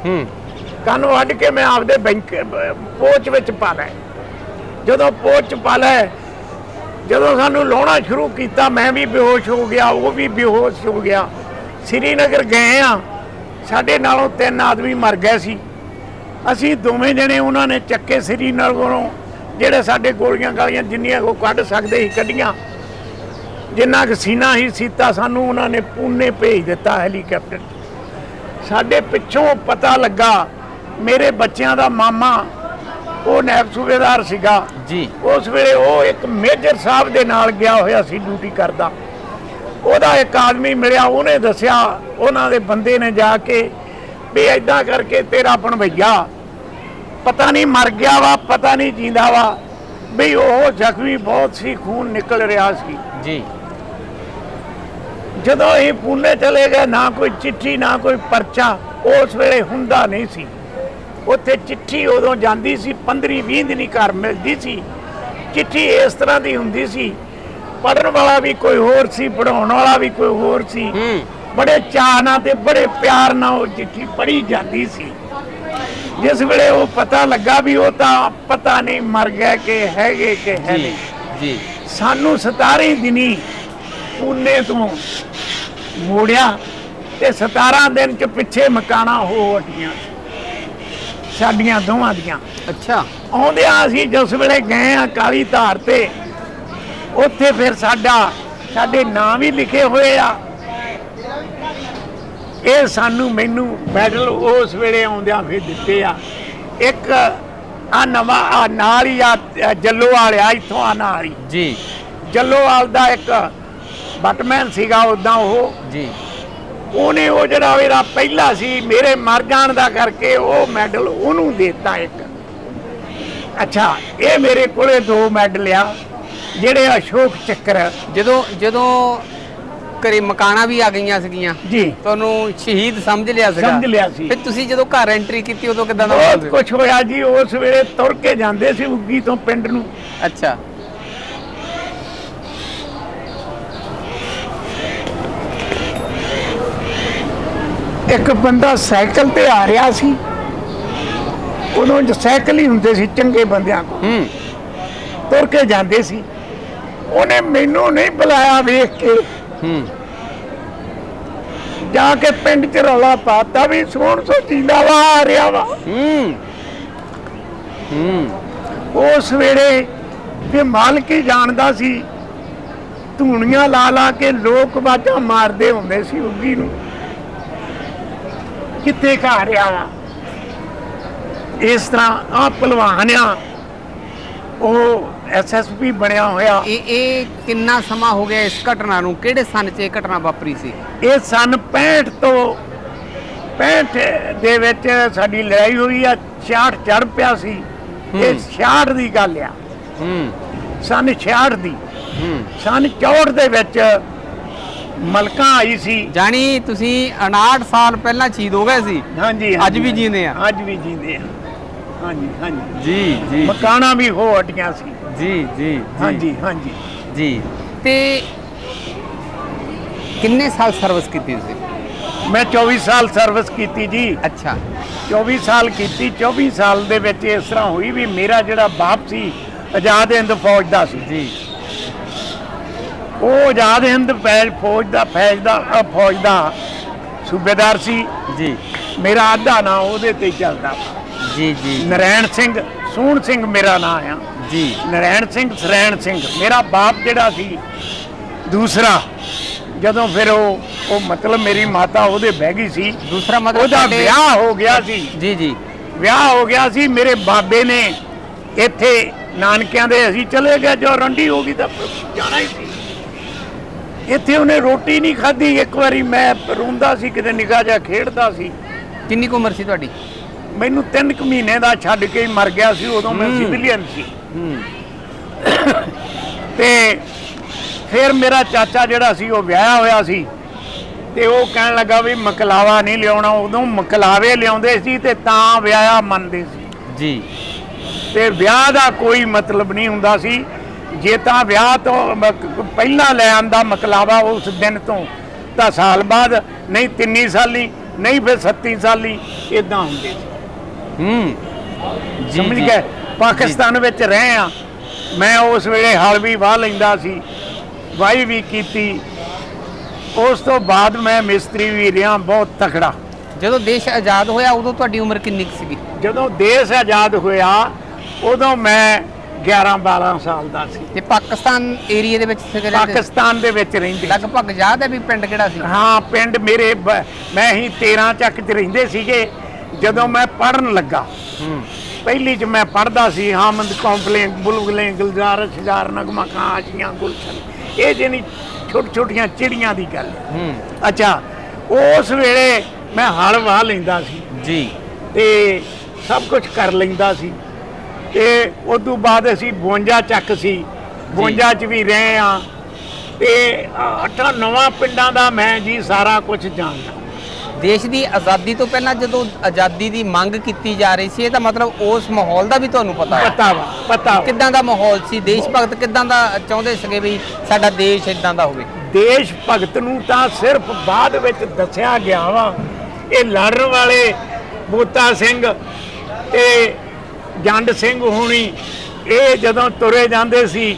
ਹੂੰ। ਕੰਨ ਵੱਢ ਕੇ ਮੈਂ ਆਪਦੇ ਬੈਂਕ ਪੋਚ ਵਿੱਚ ਪਾ ਲਏ। ਜਦੋਂ ਪੋਚ ਪਾ ਲਏ ਜਦੋਂ ਸਾਨੂੰ ਲਾਉਣਾ ਸ਼ੁਰੂ ਕੀਤਾ, ਮੈਂ ਵੀ ਬੇਹੋਸ਼ ਹੋ ਗਿਆ, ਉਹ ਵੀ ਬੇਹੋਸ਼ ਹੋ ਗਿਆ। ਸ੍ਰੀਨਗਰ ਗਏ ਆ ਸਾਡੇ ਨਾਲੋਂ ਤਿੰਨ ਆਦਮੀ ਮਰ ਗਏ ਸੀ। ਅਸੀਂ ਦੋਵੇਂ ਜਣੇ ਉਹਨਾਂ ਨੇ ਚੱਕੇ ਸ੍ਰੀਨਗਰੋਂ, ਜਿਹੜੇ ਸਾਡੇ ਗੋਲੀਆਂ ਗਾਲੀਆਂ ਜਿੰਨੀਆਂ ਕੋ ਕੱਢ ਸਕਦੇ ਸੀ ਕੱਢੀਆਂ। ਜਿੰਨਾ ਕੁ ਸੀਨਾ ਹੀ ਸੀਤਾ ਸਾਨੂੰ ਉਹਨਾਂ ਨੇ ਪੂਨੇ ਭੇਜ ਦਿੱਤਾ ਹੈਲੀਕਾਪਟਰ ਸਾਡੇ ਪਿੱਛੋਂ ਪਤਾ ਲੱਗਾ, ਮੇਰੇ ਬੱਚਿਆਂ ਦਾ ਮਾਮਾ ਉਹ ਨਾਇਬ ਸੂਬੇਦਾਰ ਸੀਗਾ। ਜੀ। ਉਸ ਵੇਲੇ ਉਹ ਇੱਕ ਮੇਜਰ ਸਾਹਿਬ ਦੇ ਨਾਲ ਗਿਆ ਹੋਇਆ ਸੀ ਡਿਊਟੀ ਕਰਦਾ। ਉਹਦਾ ਇੱਕ ਆਦਮੀ ਮਿਲਿਆ ਉਹਨੇ ਦੱਸਿਆ ਉਹਨਾਂ ਦੇ ਬੰਦੇ ਨੇ ਜਾ ਕੇ ਵੀ ਐਦਾਂ ਕਰਕੇ ਤੇਰਾ ਭਣਵਈਆ ਪਤਾ ਨਹੀਂ ਮਰ ਗਿਆ ਵਾ ਪਤਾ ਨਹੀਂ ਜਿੰਦਾ ਵਾ ਵੀ ਉਹ ਜ਼ਖਮੀ ਬਹੁਤ ਸੀ ਖੂਨ ਨਿਕਲ ਰਿਹਾ ਸੀ। ਜੀ। ਜਦੋਂ ਇਹ ਪੂਨੇ ਚਲੇ ਗਏ ਨਾ ਕੋਈ ਚਿੱਠੀ ਨਾ ਕੋਈ ਪਰਚਾ ਉਸ ਵੇਲੇ ਹੁੰਦਾ ਨਹੀਂ ਸੀ। ਉੱਥੇ ਚਿੱਠੀ ਉਦੋਂ ਜਾਂਦੀ ਸੀ 15 20 ਦਿਨੀ ਘਰ ਮਿਲਦੀ ਸੀ। ਚਿੱਠੀ ਇਸ ਤਰ੍ਹਾਂ ਦੀ ਹੁੰਦੀ ਸੀ ਪੜਨ ਵਾਲਾ ਵੀ ਕੋਈ ਹੋਰ ਸੀ ਪੜਾਉਣ ਵਾਲਾ ਵੀ ਕੋਈ ਹੋਰ ਸੀ। ਬੜੇ ਚਾਅ ਨਾਲ ਤੇ ਬੜੇ ਪਿਆਰ ਨਾਲ ਉਹ ਚਿੱਠੀ ਪੜ੍ਹੀ ਜਾਂਦੀ ਸੀ। ਜਿਸ ਵੇਲੇ ਉਹ ਪਤਾ ਲੱਗਾ ਵੀ ਉਹ ਤਾਂ ਪਤਾ ਨਹੀਂ ਮਰ ਗਿਆ ਕਿ ਹੈਗੇ ਕਿ ਹੈ ਨਹੀਂ। ਜੀ। ਸਾਨੂੰ 17 ਦਿਨੀ ਪੂਨੇ ਤੋਂ ਮੋੜਿਆ ਤੇ 17 ਦਿਨ ਚ ਪਿੱਛੇ ਮਕਾਨਾ ਹੋ ਹਟੀਆਂ ਸਾਡੀਆਂ ਦੋਵਾਂ ਦੀਆਂ। ਅੱਛਾ। ਆਉਂਦਿਆਂ ਅਸੀਂ ਜਿਸ ਵੇਲੇ ਗਏ ਆ ਕਾਲੀ ਧਾਰ ਤੇ ਉੱਥੇ ਫਿਰ ਸਾਡਾ ਸਾਡੇ ਨਾਂ ਵੀ ਲਿਖੇ ਹੋਏ ਆ। ਇਹ ਸਾਨੂੰ ਮੈਨੂੰ ਮੈਡਲ ਉਸ ਵੇਲੇ ਆਉਂਦਿਆਂ ਫਿਰ ਦਿੱਤੇ ਆ। ਇੱਕ ਆ ਨਵਾਂ ਆ ਨਾਲ ਹੀ ਆ ਜੱਲੋ ਵਾਲਿਆ ਇੱਥੋਂ ਆ ਨਾਲ ਹੀ। ਜੀ। ਜੱਲੋਵਾਲ ਦਾ ਇੱਕ ਬਟਮੈਨ ਸੀਗਾ ਉਦਾਂ ਉਹ। ਜੀ। ਉਹਨੇ ਉਹ ਜਿਹੜਾ ਮੇਰਾ ਪਹਿਲਾ ਸੀ ਮੇਰੇ ਮਰ ਜਾਣ ਦਾ ਕਰਕੇ ਉਹ ਮੈਡਲ ਉਹਨੂੰ ਦਿੱਤਾ ਇੱਕ। ਅੱਛਾ ਇਹ ਮੇਰੇ ਕੋਲੇ ਦੋ ਮੈਡਲ ਆ ਜਿਹੜੇ ਅਸ਼ੋਕ ਚੱਕਰ। ਜਦੋਂ ਜਦੋਂ ਘਰੇ ਮਕਾਨਾਂ ਵੀ ਆ ਗਈਆਂ ਸੀਗੀਆਂ ਜੀ। ਤੁਹਾਨੂੰ ਸ਼ਹੀਦ ਸਮਝ ਲਿਆ ਸੀਗਾ? ਸਮਝ ਲਿਆ ਸੀ। ਫਿਰ ਤੁਸੀਂ ਜਦੋਂ ਘਰ ਐਂਟਰੀ ਕੀਤੀ ਉਦੋਂ ਕਿਦਾਂ ਦਾ ਬਹੁਤ ਕੁਝ ਹੋਇਆ? ਜੀ ਉਸ ਵੇਲੇ ਤੁਰ ਕੇ ਜਾਂਦੇ ਸੀ ਉੱਗੀ ਤੋਂ ਪਿੰਡ ਨੂੰ। ਸੀ? ਅੱਛਾ। ਇੱਕ ਬੰਦਾ ਸਾਈਕਲ ਤੇ ਆ ਰਿਹਾ ਸੀ। ਉਦੋਂ ਜੋ ਸਾਈਕਲ ਹੀ ਹੁੰਦੇ ਸੀ ਚੰਗੇ ਬੰਦਿਆਂ ਕੋਲ। ਹੂੰ। ਤੁਰ ਕੇ ਜਾਂਦੇ ਸੀ। ਉਹਨੇ ਮੈਨੂੰ ਨਹੀਂ ਬੁਲਾਇਆ ਵੇਖ ਕੇ। ਹੂੰ। ਜਾ ਕੇ ਪਿੰਡ ਚ ਰੌਲਾ ਪਾਤਾ ਵੀ ਸੋਹਣ ਸੋ ਜਿੰਦਾ ਵਾ ਆ ਰਿਹਾ ਵਾ। ਹੂੰ। ਹੂੰ। ਉਸ ਵੇਲੇ ਤੇ ਮਾਲਕ ਹੀ ਜਾਣਦਾ ਸੀ ਧੂਣੀਆਂ ਲਾ ਲਾ ਕੇ ਲੋਕ ਬਾਜਾਂ ਮਾਰਦੇ ਹੁੰਦੇ ਸੀ ਉੱਗੀ ਨੂੰ। ਕਿੱਥੇ ਘਾ ਰਿਹਾ ਵਾ? ਇਸ ਤਰ੍ਹਾਂ ਆ ਪਹਿਲਵਾਨ ਆ ਉਹ ਐਸਐਸਪੀ ਬਣਿਆ ਹੋਇਆ। ਇਹ ਇਹ ਕਿੰਨਾ ਸਮਾਂ ਹੋ ਗਿਆ ਇਸ ਘਟਨਾ ਨੂੰ? ਕਿਹੜੇ ਸਨ 'ਚ ਇਹ ਘਟਨਾ ਵਾਪਰੀ ਸੀ? ਇਹ ਸਨ 65 ਤੋਂ 65 ਦੇ ਵਿੱਚ ਸਾਡੀ ਲੜਾਈ ਹੋਈ ਆ 66 ਚੜ ਪਿਆ ਸੀ। ਇਹ 66 ਦੀ ਗੱਲ ਆ। ਹੂੰ। ਸਨ 66 ਦੀ। ਹੂੰ। ਸਨ 64 ਦੇ ਵਿੱਚ ਮਲਕਾਂ ਆਈ ਸੀ। ਜਾਣੀ ਤੁਸੀਂ 59 ਸਾਲ ਪਹਿਲਾਂ ਸ਼ਹੀਦ ਹੋ ਗਏ ਸੀ। ਹਾਂਜੀ ਅੱਜ ਹਾਂਜੀ, ਵੀ ਜੀਂਦੇ ਆ। ਅੱਜ ਵੀ ਜੀਂਦੇ ਆ। ਹਾਂਜੀ ਹਾਂਜੀ। ਜੀ ਜੀ। ਮਕਾਨਾਂ ਵੀ ਹੋ ਹਟੀਆਂ ਸੀ। ਜੀ ਜੀ ਹਾਂਜੀ ਹਾਂਜੀ। ਜੀ। ਤੇ ਕਿੰਨੇ ਸਾਲ ਸਰਵਿਸ ਕੀਤੀ ਤੁਸੀਂ? ਮੈਂ 24 ਸਾਲ ਸਰਵਿਸ ਕੀਤੀ ਜੀ। ਅੱਛਾ। 24 ਸਾਲ ਕੀਤੀ। 24 ਸਾਲ ਦੇ ਵਿੱਚ ਇਸ ਤਰ੍ਹਾਂ ਹੋਈ ਵੀ ਮੇਰਾ ਜਿਹੜਾ ਬਾਪ ਸੀ ਆਜ਼ਾਦ ਹਿੰਦ ਫੌਜ ਦਾ ਸੀ। ਜੀ। ਉਹ ਆਜ਼ਾਦ ਹਿੰਦ ਫੌਜ ਫੌਜ ਦਾ ਫੌਜ ਦਾ ਅ, ਫੌਜ ਦਾ ਸੂਬੇਦਾਰ ਸੀ। ਜੀ। ਮੇਰਾ ਅੱਧਾ ਨਾਂ ਉਹਦੇ ਤੇ ਹੀ ਚੱਲਦਾ ਜੀ ਜੀ। ਨਰੈਣ ਸਿੰਘ ਸੂਣ ਸਿੰਘ ਮੇਰਾ ਨਾਂ ਆ। ਜੀ। ਨਰੈਣ ਸਿੰਘ ਸਰੈਣ ਸਿੰਘ। ਮੇਰਾ ਬਾਪ ਜਿਹੜਾ ਸੀ ਦੂਸਰਾ। ਜਦੋਂ ਫਿਰ ਉਹ ਉਹ ਮਤਲਬ ਮੇਰੀ ਮਾਤਾ ਉਹਦੇ ਬਹਿ ਗਈ ਸੀ। ਦੂਸਰਾ ਮਤਲਬ ਉਹਦਾ ਤੁਹਾਡੇ- ਵਿਆਹ ਹੋ ਗਿਆ ਸੀ। ਜੀ ਜੀ। ਵਿਆਹ ਹੋ ਗਿਆ ਸੀ। ਮੇਰੇ ਬਾਬੇ ਨੇ ਇੱਥੇ ਨਾਨਕਿਆਂ ਦੇ ਅਸੀਂ ਚਲੇ ਗਏ। ਜੋ ਰੰਡੀ ਹੋ ਗਈ ਤਾਂ ਜਾਣਾ ਹੀ ਸੀ। ਇੱਥੇ ਉਹਨੇ ਰੋਟੀ ਨਹੀਂ ਖਾਧੀ ਇੱਕ ਵਾਰੀ ਮੈਂ ਰੋਂਦਾ ਸੀ ਕਿਤੇ ਨਿਗਾਹ ਜਾ ਖੇਡਦਾ ਸੀ। ਕਿੰਨੀ ਕੁ ਉਮਰ ਸੀ ਤੁਹਾਡੀ? ਮੈਨੂੰ 3 ਕੁ ਮਹੀਨੇ ਦਾ ਛੱਡ ਕੇ ਹੀ ਮਰ ਗਿਆ ਸੀ ਉਦੋਂ ਮੈਂ। ਸਿਵਲੀਅਨ ਸੀ। ਤੇ ਫਿਰ ਮੇਰਾ ਚਾਚਾ ਜਿਹੜਾ ਸੀ ਉਹ ਵਿਆਹਿਆ ਹੋਇਆ ਸੀ। ਤੇ ਉਹ ਕਹਿਣ ਲੱਗਾ ਵੀ ਮਕਲਾਵਾ ਨਹੀਂ ਲਿਆਉਣਾ ਉਦੋਂ ਮਕਲਾਵੇ ਲਿਆਉਂਦੇ ਸੀ ਤੇ ਤਾਂ ਵਿਆਹਿਆ ਮੰਨਦੇ ਸੀ। ਜੀ। ਤੇ ਵਿਆਹ ਦਾ ਕੋਈ ਮਤਲਬ ਨਹੀਂ ਹੁੰਦਾ ਸੀ। ਜੇ ਤਾਂ ਵਿਆਹ ਤੋਂ ਪਹਿਲਾਂ ਲੈ ਆਂਦਾ ਮਕਲਾਵਾ ਉਸ ਦਿਨ ਤੋਂ ਤਾਂ ਸਾਲ ਬਾਅਦ ਨਹੀਂ ਤਿੰਨੀ ਸਾਲੀ ਨਹੀਂ ਫਿਰ 37 ਸਾਲੀ ਇਦਾਂ ਹੁੰਦੇ ਸੀ। ਹੂੰ। ਸਮਝ। ਗਏ? ਪਾਕਿਸਤਾਨ ਵਿੱਚ ਰਹੇ ਆ। ਮੈਂ ਉਸ ਵੇਲੇ ਹਲ ਵੀ ਵਾਹ ਲੈਂਦਾ ਸੀ ਵਾਹੀ ਵੀ ਕੀਤੀ। ਉਸ ਤੋਂ ਬਾਅਦ ਮੈਂ ਮਿਸਤਰੀ ਵੀ ਰਿਹਾ ਬਹੁਤ ਤਕੜਾ। ਜਦੋਂ ਦੇਸ਼ ਆਜ਼ਾਦ ਹੋਇਆ ਉਦੋਂ ਤੁਹਾਡੀ ਉਮਰ ਕਿੰਨੀ ਸੀਗੀ? ਜਦੋਂ ਦੇਸ਼ ਆਜ਼ਾਦ ਹੋਇਆ ਉਦੋਂ ਮੈਂ 11 12 ਸਾਲ ਦਾ ਸੀ। ਤੇ ਪਾਕਿਸਤਾਨ ਏਰੀਆ ਦੇ ਵਿੱਚ ਰਹਿੰਦੇ ਪਾਕਿਸਤਾਨ ਦੇ ਵਿੱਚ ਰਹਿੰਦੇ ਲਗਭਗ ਯਾਦ ਹੈ ਵੀ ਪਿੰਡ ਕਿਹੜਾ ਸੀ? ਹਾਂ ਪਿੰਡ ਮੇਰੇ ਮੈਂ ਹੀ 13 ਚੱਕ ਚ ਰਹਿੰਦੇ ਸੀਗੇ ਜਦੋਂ ਮੈਂ ਪੜਨ ਲੱਗਾ। ਪਹਿਲੀ ਚ ਮੈਂ ਪੜਦਾ ਸੀ ਹਾਮਦ ਕੰਪਲੇਨ ਬੁਲਬੁਲੇ ਗੁਲਜ਼ਾਰ ਸ਼ਜਾਰ ਨਗਮਾ ਖਾਂ ਆਸ਼ੀਆਂ ਗੁਲਸ਼ਨ। ਇਹ ਜਿਹਨੀ ਛੋਟ ਛੋਟੀਆਂ ਚਿੜੀਆਂ ਦੀ ਗੱਲ। ਅੱਛਾ ਉਸ ਵੇਲੇ ਮੈਂ ਹਲ ਵਾਹ ਲੈਂਦਾ ਸੀ। ਜੀ। ਤੇ ਸਭ ਕੁਝ ਕਰ ਲੈਂਦਾ ਸੀ। ਤੇ ਉਸ ਤੋਂ ਬਾਅਦ ਅਸੀਂ 52 ਚੱਕ ਸੀ। 52 ਚ ਵੀ ਰਹੇ ਆ ਤੇ ਅੱਠਾਂ ਨਵਾਂ ਪਿੰਡਾਂ ਦਾ ਮੈਂ ਜੀ ਸਾਰਾ ਕੁਝ ਜਾਣਦਾ। ਦੇਸ਼ ਦੀ ਆਜ਼ਾਦੀ ਤੋਂ ਪਹਿਲਾਂ ਜਦੋਂ ਆਜ਼ਾਦੀ ਦੀ ਮੰਗ ਕੀਤੀ ਜਾ ਰਹੀ ਸੀ ਇਹਦਾ ਮਤਲਬ ਉਸ ਮਾਹੌਲ ਦਾ ਵੀ ਤੁਹਾਨੂੰ ਪਤਾ ਹੈ। ਪਤਾ ਵਾ ਪਤਾ ਵਾ। ਕਿੱਦਾਂ ਦਾ ਮਾਹੌਲ ਸੀ? ਦੇਸ਼ ਭਗਤ ਕਿੱਦਾਂ ਦਾ ਚਾਹੁੰਦੇ ਸੀਗੇ ਵੀ ਸਾਡਾ ਦੇਸ਼ ਇਦਾਂ ਦਾ ਹੋਵੇ? ਦੇਸ਼ ਭਗਤ ਨੂੰ ਤਾਂ ਸਿਰਫ ਬਾਅਦ ਵਿੱਚ ਦੱਸਿਆ ਗਿਆ ਵਾ ਇਹ ਲੜਨ ਵਾਲੇ ਬੂਤਾ ਸਿੰਘ ਤੇ ਜੰਡ ਸਿੰਘ ਹੋਣੀ ਇਹ ਜਦੋਂ ਤੁਰੇ ਜਾਂਦੇ ਸੀ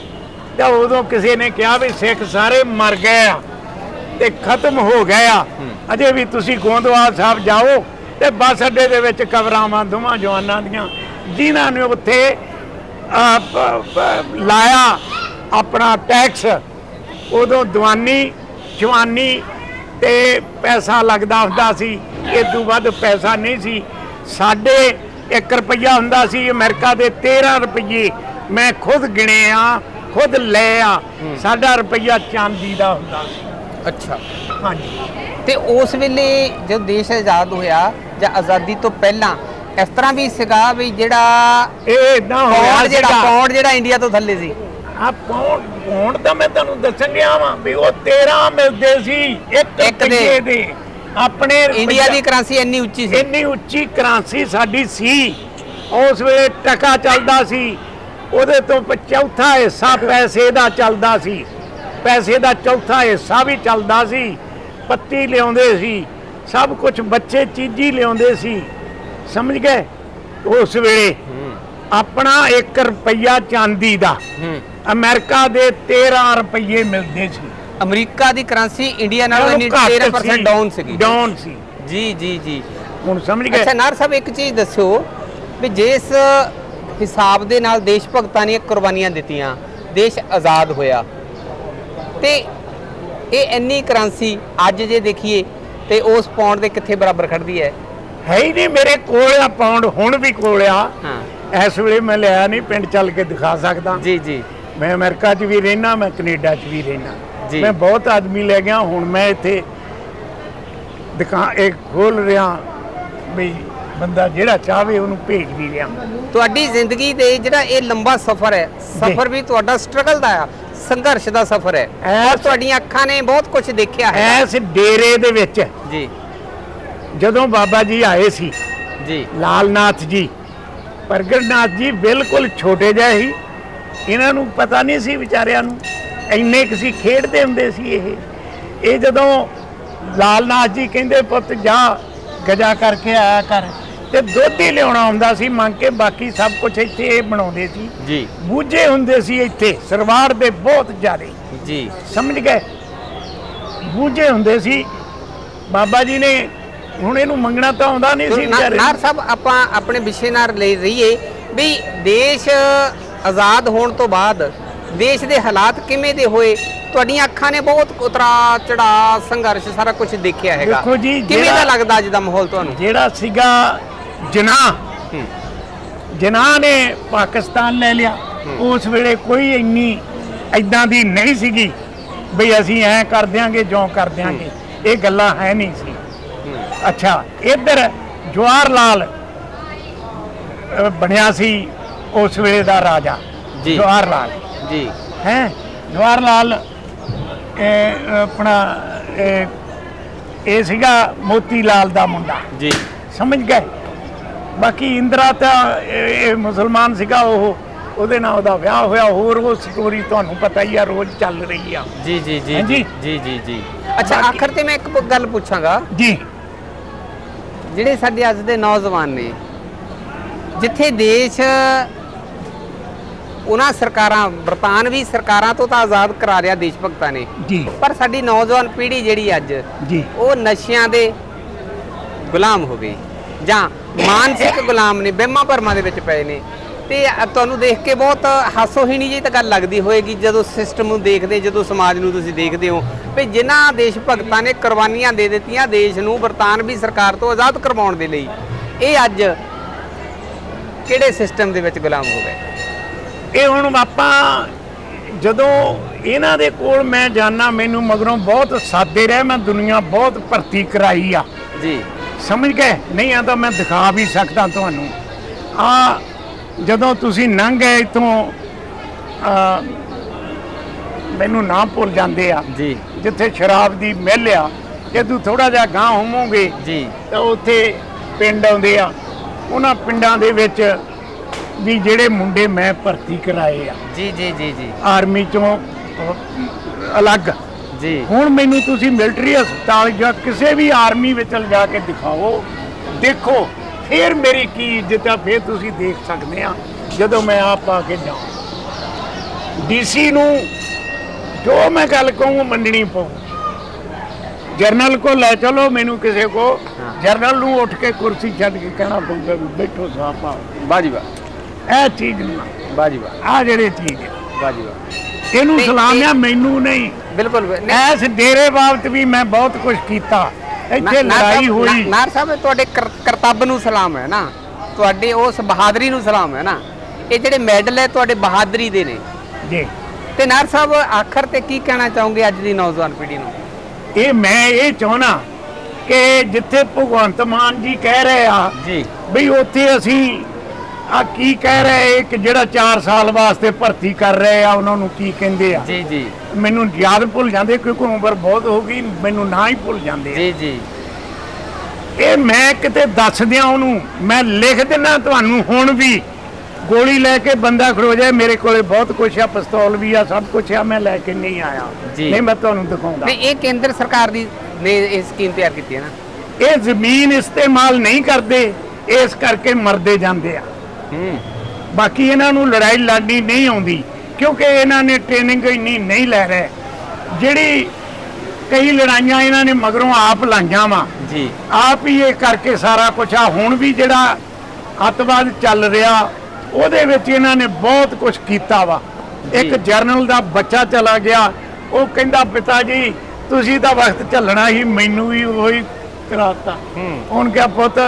ਤਾਂ ਉਦੋਂ ਕਿਸੇ ਨੇ ਕਿਹਾ ਵੀ ਸਿੱਖ ਸਾਰੇ ਮਰ ਗਏ ਆ ਤੇ ਖਤਮ ਹੋ ਗਏ ਆ। ਅਜੇ ਵੀ ਤੁਸੀਂ ਗੋਂਦਵਾਲ ਸਾਹਿਬ ਜਾਓ ਤੇ ਬੱਸ ਅੱਡੇ ਦੇ ਵਿੱਚ ਕਬਰਾਂ ਦੋਵਾਂ ਜਵਾਨਾਂ ਦੀਆਂ ਜਿਨ੍ਹਾਂ ਨੇ ਉੱਥੇ ਲਾਇਆ ਆਪਣਾ ਟੈਕਸ। ਉਦੋਂ ਦਵਾਨੀ ਜਵਾਨੀ ਤੇ ਪੈਸਾ ਲੱਗਦਾ ਹੁੰਦਾ ਸੀ ਇਸ ਤੋਂ ਵੱਧ ਪੈਸਾ ਨਹੀਂ ਸੀ। ਸਾਡੇ 1 ਰੁਪਈਆ ਹੁੰਦਾ ਸੀ ਅਮਰੀਕਾ ਦੇ 13 ਰੁਪਏ ਮੈਂ ਖੁਦ ਗਿਣੇ ਆ ਖੁਦ ਲੈ ਆ। ਸਾਡਾ ਰੁਪਈਆ ਚਾਂਦੀ ਦਾ ਹੁੰਦਾ ਸੀ। ਅੱਛਾ। ਹਾਂਜੀ। ਤੇ ਉਸ ਵੇਲੇ ਜਦੋਂ ਦੇਸ਼ ਆਜ਼ਾਦ ਹੋਇਆ ਜਾਂ ਆਜ਼ਾਦੀ ਤੋਂ ਪਹਿਲਾਂ ਇਸ ਤਰ੍ਹਾਂ ਵੀ ਸੀਗਾ ਵੀ ਜਿਹੜਾ ਇਹ ਇਦਾਂ ਹੋਇਆ ਜਿਹੜਾ। ਪੌਂਡ ਜਿਹੜਾ ਇੰਡੀਆ ਤੋਂ ਥੱਲੇ ਸੀ। ਆ ਪੌਂਡ ਪੌਂਡ ਤਾਂ ਮੈਂ ਤੁਹਾਨੂੰ ਦੱਸਣ ਗਿਆ ਵਾਂ ਵੀ ਉਹ 13 ਮਿਲਦੇ ਸੀ ਇੱਕ ਇੱਕ ਦੇ। ਰੁਪਈਏ ਆਪਣੇ ਇੰਡੀਆ ਦੀ ਕਰੰਸੀ ਇੰਨੀ ਉੱਚੀ ਸੀ। ਇੰਨੀ ਉੱਚੀ ਕਰੰਸੀ ਸਾਡੀ ਸੀ। ਉਸ ਵੇਲੇ ਟਕਾ ਚੱਲਦਾ ਸੀ। ਉਹਦੇ ਤੋਂ ਚੌਥਾ ਹਿੱਸਾ ਪੈਸੇ ਦਾ ਚੱਲਦਾ ਸੀ। ਪੈਸੇ ਦਾ ਚੌਥਾ ਹਿੱਸਾ ਵੀ ਚੱਲਦਾ ਸੀ। ਪੱਤੀ ਲਿਆਉਂਦੇ ਸੀ। ਸਭ ਕੁਝ ਬੱਚੇ ਚੀਜ਼ੀ ਲਿਆਉਂਦੇ ਸੀ। ਸਮਝ ਗਏ? ਉਸ ਵੇਲੇ ਆਪਣਾ 1 ਰੁਪਈਆ ਚਾਂਦੀ ਦਾ। ਅਮਰੀਕਾ ਦੇ 13 ਰੁਪਏ ਮਿਲਦੇ ਸੀ। ਅਮਰੀਕਾ ਦੀ ਕਰੰਸੀ ਇੰਡੀਆ ਨਾਲੋਂ ਇੰਨੀ ਘੱਟ 13% ਡਾਊਨ ਸੀਗੀ। ਡਾਊਨ ਸੀ। ਜੀ ਜੀ ਜੀ। ਹੁਣ ਸਮਝ ਗਏ। ਅੱਛਾ ਨਾਰ ਸਾਹਿਬ ਇੱਕ ਚੀਜ਼ ਦੱਸਿਓ ਵੀ ਜਿਸ ਹਿਸਾਬ ਦੇ ਨਾਲ ਦੇਸ਼ ਭਗਤਾਂ ਨੇ ਕੁਰਬਾਨੀਆਂ ਦਿੱਤੀਆਂ ਦੇਸ਼ ਆਜ਼ਾਦ ਹੋਇਆ ਤੇ ਇਹ ਇੰਨੀ ਕਰੰਸੀ ਅੱਜ ਜੇ ਦੇਖੀਏ ਤੇ ਉਸ ਪੌਂਡ ਦੇ ਕਿੱਥੇ ਬਰਾਬਰ ਖੜਦੀ ਹੈ? ਹੈ ਹੀ ਨਹੀਂ ਮੇਰੇ ਕੋਲ ਆ ਪਾਉਂਡ ਹੁਣ ਵੀ ਕੋਲ ਆ। ਹਾਂ। ਇਸ ਵੇਲੇ ਮੈਂ ਲਿਆ ਨਹੀਂ ਪਿੰਡ ਚੱਲ ਕੇ ਦਿਖਾ ਸਕਦਾ। ਜੀ ਜੀ। ਮੈਂ ਅਮਰੀਕਾ 'ਚ ਵੀ ਰਹਿਣਾ ਮੈਂ ਕੈਨੇਡਾ 'ਚ ਵੀ ਰਹਿਣਾ। ਮੈਂ ਬਹੁਤ ਆਦਮੀ ਲੈ ਗਿਆ ਹੁਣ ਮੈਂ ਇੱਥੇ ਦੁਕਾਨ ਇੱਕ ਖੋਲ ਰਿਹਾ ਵੀ ਬੰਦਾ ਜਿਹੜਾ ਚਾਹਵੇ ਉਹਨੂੰ ਭੇਜ ਵੀ ਰਿਹਾ। ਤੁਹਾਡੀ ਜ਼ਿੰਦਗੀ ਦੇ ਜਿਹੜਾ ਇਹ ਲੰਬਾ ਸਫ਼ਰ ਹੈ ਸਫ਼ਰ ਵੀ ਤੁਹਾਡਾ ਸਟਰਗਲ ਦਾ ਆ ਸੰਘਰਸ਼ ਦਾ ਸਫ਼ਰ ਹੈ। ਔਰ ਤੁਹਾਡੀਆਂ ਅੱਖਾਂ ਨੇ ਬਹੁਤ ਕੁਝ ਦੇਖਿਆ ਹੈ। ਐਸ ਡੇਰੇ ਦੇ ਵਿੱਚ। ਜੀ। ਜਦੋਂ ਬਾਬਾ ਜੀ ਆਏ ਸੀ ਜੀ। ਲਾਲਨਾਥ ਜੀ ਪ੍ਰਗਟਨਾਥ ਜੀ ਬਿਲਕੁਲ ਛੋਟੇ ਜਿਹੇ ਸੀ। ਇਹਨਾਂ ਨੂੰ ਪਤਾ ਨਹੀਂ ਸੀ ਵਿਚਾਰਿਆਂ ਨੂੰ। ਇੰਨੇ ਕੁ ਸੀ ਖੇਡਦੇ ਹੁੰਦੇ ਸੀ ਇਹ। ਇਹ ਜਦੋਂ ਲਾਲਨਾਥ ਜੀ ਕਹਿੰਦੇ ਪੁੱਤ ਜਾ ਗਜਾ ਕਰਕੇ ਆਇਆ ਕਰ। ਤੇ ਦੁੱਧ ਹੀ ਲਿਆਉਣਾ ਹੁੰਦਾ ਸੀ ਮੰਗ ਕੇ ਬਾਕੀ ਸਭ ਕੁਝ ਇੱਥੇ ਇਹ ਬਣਾਉਂਦੇ ਸੀ। ਜੀ। ਬੂਝੇ ਹੁੰਦੇ ਸੀ ਇੱਥੇ ਸਰਵਾਰ ਦੇ ਬਹੁਤ ਜ਼ਿਆਦੇ। ਜੀ। ਸਮਝ ਗਏ? ਬੂਝੇ ਹੁੰਦੇ ਸੀ। ਬਾਬਾ ਜੀ ਨੇ ਹੁਣ ਇਹਨੂੰ ਮੰਗਣਾ ਤਾਂ ਆਉਂਦਾ ਨਹੀਂ ਸੀ ਵਿਚਾਰੇ। ਨਾਰ ਸਾਹਿਬ ਆਪਾਂ ਆਪਣੇ ਵਿਸ਼ੇ ਨਾਲ ਲੈ ਰਹੀਏ ਵੀ ਦੇਸ਼ ਆਜ਼ਾਦ ਹੋਣ ਤੋਂ ਬਾਅਦ ਦੇਸ਼ ਦੇ ਹਾਲਾਤ ਕਿਵੇਂ ਦੇ ਹੋਏ? ਤੁਹਾਡੀਆਂ ਅੱਖਾਂ ਨੇ ਬਹੁਤ ਉਤਰਾ ਚੜਾ ਸੰਘਰਸ਼ ਸਾਰਾ ਕੁਝ ਦੇਖਿਆ ਹੈਗਾ। ਦੇਖੋ ਜੀ, ਕਿਵੇਂ ਦਾ ਜਿਹੜਾ- ਲੱਗਦਾ ਅੱਜ ਦਾ ਮਾਹੌਲ ਤੁਹਾਨੂੰ? ਜਿਹੜਾ ਸੀਗਾ ਜਨਾਹ ਹੂੰ, ਜਨਾਹ ਨੇ ਪਾਕਿਸਤਾਨ ਲੈ ਲਿਆ। ਉਸ ਵੇਲੇ ਕੋਈ ਇੰਨੀ ਐਦਾਂ ਦੀ ਨਹੀਂ ਸੀਗੀ ਬਈ ਅਸੀਂ ਐ ਕਰ ਦਿਆਂਗੇ ਜਿਉਂ ਕਰ ਦਿਆਂਗੇ। ਇਹ ਗੱਲਾਂ ਹੈ ਨਹੀਂ ਸੀ। ਅੱਛਾ ਇੱਧਰ ਜਵਾਹਰ ਲਾਲ ਬਣਿਆ ਸੀ ਉਸ ਵੇਲੇ ਦਾ ਰਾਜਾ ਜੀ। ਜਵਾਹਰ ਲਾਲ ਜੀ। ਹੈ? ਜਵਾਹਰ ਲਾਲ ਇਹ ਆਪਣਾ ਇਹ ਇਹ ਸੀਗਾ ਮੋਤੀ ਲਾਲ ਦਾ ਮੁੰਡਾ। ਜੀ। ਸਮਝ ਗਏ? ਬਾਕੀ ਇੰਦਰਾ ਤਾਂ ਇਹ ਇਹ ਮੁਸਲਮਾਨ ਸੀਗਾ ਉਹ ਉਹਦੇ ਨਾਲ ਉਹਦਾ ਵਿਆਹ ਹੋਇਆ ਹੋਰ ਉਹ ਸਟੋਰੀ ਤੁਹਾਨੂੰ ਪਤਾ ਹੀ ਆ ਰੋਜ਼ ਚੱਲ ਰਹੀ ਆ। ਜੀ ਜੀ ਜੀ ਹਾਂਜੀ। ਜੀ? ਜੀ ਜੀ ਅੱਛਾ ਬਾਕੀ- ਆਖਰ ਤੇ ਮੈਂ ਇੱਕ ਗੱਲ ਪੁੱਛਾਂਗਾ। ਜੀ। ਜਿਹੜੇ ਸਾਡੇ ਅੱਜ ਦੇ ਨੌਜਵਾਨ ਨੇ ਜਿੱਥੇ ਦੇਸ਼ ਉਹਨਾਂ ਸਰਕਾਰਾਂ ਬਰਤਾਨਵੀ ਸਰਕਾਰਾਂ ਤੋਂ ਤਾਂ ਆਜ਼ਾਦ ਕਰਾ ਲਿਆ ਦੇਸ਼ ਭਗਤਾਂ ਨੇ। ਜੀ। ਪਰ ਸਾਡੀ ਨੌਜਵਾਨ ਪੀੜ੍ਹੀ ਜਿਹੜੀ ਅੱਜ ਜੀ। ਉਹ ਨਸ਼ਿਆਂ ਦੇ ਗੁਲਾਮ ਹੋ ਗਈ। ਜਾਂ ਮਾਨਸਿਕ ਗੁਲਾਮ ਨੇ ਵਹਿਮਾਂ ਭਰਮਾਂ ਦੇ ਵਿੱਚ ਪਏ ਨੇ। ਤੇ ਤੁਹਾਨੂੰ ਦੇਖ ਕੇ ਬਹੁਤ ਹਾਸੋਹੀਣੀ ਜਿਹੀ ਤਾਂ ਗੱਲ ਲੱਗਦੀ ਹੋਏਗੀ ਜਦੋਂ ਸਿਸਟਮ ਨੂੰ ਦੇਖਦੇ ਜਦੋਂ ਸਮਾਜ ਨੂੰ ਤੁਸੀਂ ਦੇਖਦੇ ਹੋ। ਵੀ ਜਿਨ੍ਹਾਂ ਦੇਸ਼ ਭਗਤਾਂ ਨੇ ਕੁਰਬਾਨੀਆਂ ਦੇ ਦਿੱਤੀਆਂ ਦੇਸ਼ ਨੂੰ ਬਰਤਾਨਵੀ ਸਰਕਾਰ ਤੋਂ ਆਜ਼ਾਦ ਕਰਵਾਉਣ ਦੇ ਲਈ ਇਹ ਅੱਜ ਕਿਹੜੇ ਸਿਸਟਮ ਦੇ ਵਿੱਚ ਗੁਲਾਮ ਹੋ ਗਏ? ਇਹ ਹੁਣ ਆਪਾਂ ਜਦੋਂ ਇਹਨਾਂ ਦੇ ਕੋਲ ਮੈਂ ਜਾਣਾ ਮੈਨੂੰ ਮਗਰੋਂ ਬਹੁਤ ਸਾਦੇ ਰਹੇ ਮੈਂ ਦੁਨੀਆ ਬਹੁਤ ਭਰਤੀ ਕਰਾਈ ਆ। ਜੀ। ਸਮਝ ਗਏ? ਨਹੀਂ ਆ ਤਾਂ ਮੈਂ ਦਿਖਾ ਵੀ ਸਕਦਾ ਤੁਹਾਨੂੰ। ਆ ਜਦੋਂ ਤੁਸੀਂ ਲੰਘ ਗਏ ਇਥੋਂ ਮੈਨੂੰ ਨਾ ਭੁੱਲ ਜਾਂਦੇ ਆ। ਜੀ। ਜਿੱਥੇ ਸ਼ਰਾਬ ਦੀ ਮਿਲ ਆ ਜੇ ਤੂੰ ਥੋੜਾ ਜਿਹਾ ਗਾਂ ਹੋਵੋਗੇ ਜੀ। ਤਾਂ ਉੱਥੇ ਪਿੰਡ ਆਉਂਦੇ ਆ। ਉਹਨਾਂ ਪਿੰਡਾਂ ਦੇ ਵਿੱਚ ਵੀ ਜਿਹੜੇ ਮੁੰਡੇ ਮੈਂ ਭਰਤੀ ਕਰਾਏ ਆ ਜੀ ਜੀ ਜੀ ਜੀ। ਆਰਮੀ ਚੋਂ ਅਲੱਗ। ਜੀ। ਹੁਣ ਮੈਨੂੰ ਤੁਸੀਂ ਮਿਲਟਰੀ ਹਸਪਤਾਲ ਜਾਂ ਕਿਸੇ ਵੀ ਆਰਮੀ ਵਿੱਚ ਲਿਜਾ ਕੇ ਦਿਖਾਓ ਦੇਖੋ ਫਿਰ ਮੇਰੀ ਕੀ ਇੱਜ਼ਤ ਆ ਫਿਰ ਤੁਸੀਂ ਦੇਖ ਸਕਦੇ ਆ ਜਦੋਂ ਮੈਂ ਆਪ ਆ ਕੇ ਜਾਉਂ ਡੀਸੀ ਨੂੰ ਜੋ ਮੈਂ ਗੱਲ ਕਹੂੰ ਮੰਨਣੀ ਪਊ। ਜਰਨਲ ਕੋ ਲੈ ਚਲੋ ਮੈਨੂੰ ਕਿਸੇ ਕੋ। ਜਰਨਲ ਨੂੰ ਉੱਠ ਕੇ ਕੁਰਸੀ ਛੱਡ ਕੇ ਕਹਿਣਾ ਪਊਗਾ ਬੈਠੋ ਸਾਹਿਬ ਬਾਜੀ ਵਾਹ। ਇਹ ਚੀਜ਼ ਨੂੰ ਬਾਜੀ ਵਾਹ। ਆ ਜਿਹੜੀ ਚੀਜ਼ ਹੈ ਬਾਜੀ ਵਾਹ। ਇਹਨੂੰ ਸਲਾਮ ਆ ਮੈਨੂੰ ਨਹੀਂ। ਬਿਲਕੁਲ ਐਸ ਡੇਰੇ ਬਾਬਤ ਵੀ ਮੈਂ ਬਹੁਤ ਕੁਝ ਕੀਤਾ। ਇੱਥੇ ਲੜਾਈ ਹੋਈ। ਨਾਰ ਸਾਹਿਬ ਤੁਹਾਡੇ ਕਰ- ਕਰਤੱਵ ਨੂੰ ਸਲਾਮ ਹੈ ਨਾ। ਤੁਹਾਡੇ ਉਸ ਬਹਾਦਰੀ ਨੂੰ ਸਲਾਮ ਹੈ ਨਾ। ਇਹ ਜਿਹੜੇ ਮੈਡਲ ਹੈ ਤੁਹਾਡੇ ਬਹਾਦਰੀ ਦੇ ਨੇ। ਜੀ। ਤੇ ਨਾਰ ਸਾਹਿਬ ਆਖਰ ਤੇ ਕੀ ਕਹਿਣਾ ਚਾਹੋਗੇ ਅੱਜ ਦੀ ਨੌਜਵਾਨ ਪੀੜ੍ਹੀ ਨੂੰ? ਇਹ ਮੈਂ ਇਹ ਚਾਹਣਾ ਕਿ ਜਿੱਥੇ ਭਗਵੰਤ ਮਾਨ ਜੀ ਕਹਿ ਰਹੇ ਆ ਜੀ। ਵੀ ਉੱਥੇ ਅਸੀਂ ਆ ਕੀ ਕਹਿ ਰਹੇ ਕਿ ਜਿਹੜਾ 4 ਸਾਲ ਵਾਸਤੇ ਭਰਤੀ ਕਰ ਰਹੇ ਆ ਉਹਨਾਂ ਨੂੰ ਕੀ ਕਹਿੰਦੇ ਆ? ਜੀ ਜੀ। ਮੈਨੂੰ ਯਾਦ ਭੁੱਲ ਜਾਂਦੇ ਕਿਉਂਕਿ ਉਮਰ ਬਹੁਤ ਹੋ ਗਈ ਮੈਨੂੰ ਨਾ ਹੀ ਭੁੱਲ ਜਾਂਦੇ ਆ। ਜੀ ਜੀ। ਇਹ ਮੈਂ ਕਿਤੇ ਦੱਸ ਦਿਆਂ ਉਹਨੂੰ ਮੈਂ ਲਿਖ ਦਿੰਨਾ ਤੁਹਾਨੂੰ ਹੁਣ ਵੀ। ਗੋਲੀ ਲੈ ਕੇ ਬੰਦਾ ਖੜੋ ਜਾਏ ਮੇਰੇ ਕੋਲੇ ਬਹੁਤ ਕੁਛ ਆ ਪਿਸਤੌਲ ਵੀ ਆ ਸਭ ਕੁਛ ਆ ਮੈਂ ਲੈ ਕੇ ਨਹੀਂ ਆਇਆ। ਜੀ। ਨਹੀਂ ਮੈਂ ਤੁਹਾਨੂੰ ਦਿਖਾਉਂਦਾ। ਨਹੀਂ ਇਹ ਕੇਂਦਰ ਸਰਕਾਰ ਦੀ ਨੇ ਇਹ ਸਕੀਮ ਤਿਆਰ ਕੀਤੀ ਹੈ ਨਾ। ਇਹ ਜ਼ਮੀਨ ਇਸਤੇਮਾਲ ਨਹੀਂ ਕਰਦੇ ਇਸ ਕਰਕੇ ਮਰਦੇ ਜਾਂਦੇ ਆ। ਬਾਕੀ ਇਹਨਾਂ ਨੂੰ ਲੜਾਈ ਲੜਨੀ ਨਹੀਂ ਆਉਂਦੀ ਕਿਉਂਕਿ ਇਹਨਾਂ ਨੇ ਟ੍ਰੇਨਿੰਗ ਇੰਨੀ ਨਹੀਂ ਲੈ ਰਹੇ। ਜਿਹੜੀ ਕਈ ਲੜਾਈਆਂ ਇਹਨਾਂ ਨੇ ਮਗਰੋਂ ਆਪ ਲਾਈਆਂ ਵਾ। ਜੀ। ਆਪ ਹੀ ਇਹ ਕਰਕੇ ਸਾਰਾ ਕੁਝ ਆ। ਹੁਣ ਵੀ ਜਿਹੜਾ ਅੱਤਵਾਦ ਚੱਲ ਰਿਹਾ ਉਹਦੇ ਵਿੱਚ ਇਹਨਾਂ ਨੇ ਬਹੁਤ ਕੁਝ ਕੀਤਾ ਵਾ। ਇੱਕ। ਜਰਨਲ ਦਾ ਬੱਚਾ ਚਲਾ ਗਿਆ। ਉਹ ਕਹਿੰਦਾ ਪਿਤਾ ਜੀ ਤੁਸੀਂ ਤਾਂ ਵਕਤ ਚੱਲਣਾ ਸੀ ਮੈਨੂੰ ਵੀ ਉਹੀ ਕਰਾਤਾ। ਹੂੰ। ਹੁਣ ਕਿਹਾ ਪੁੱਤ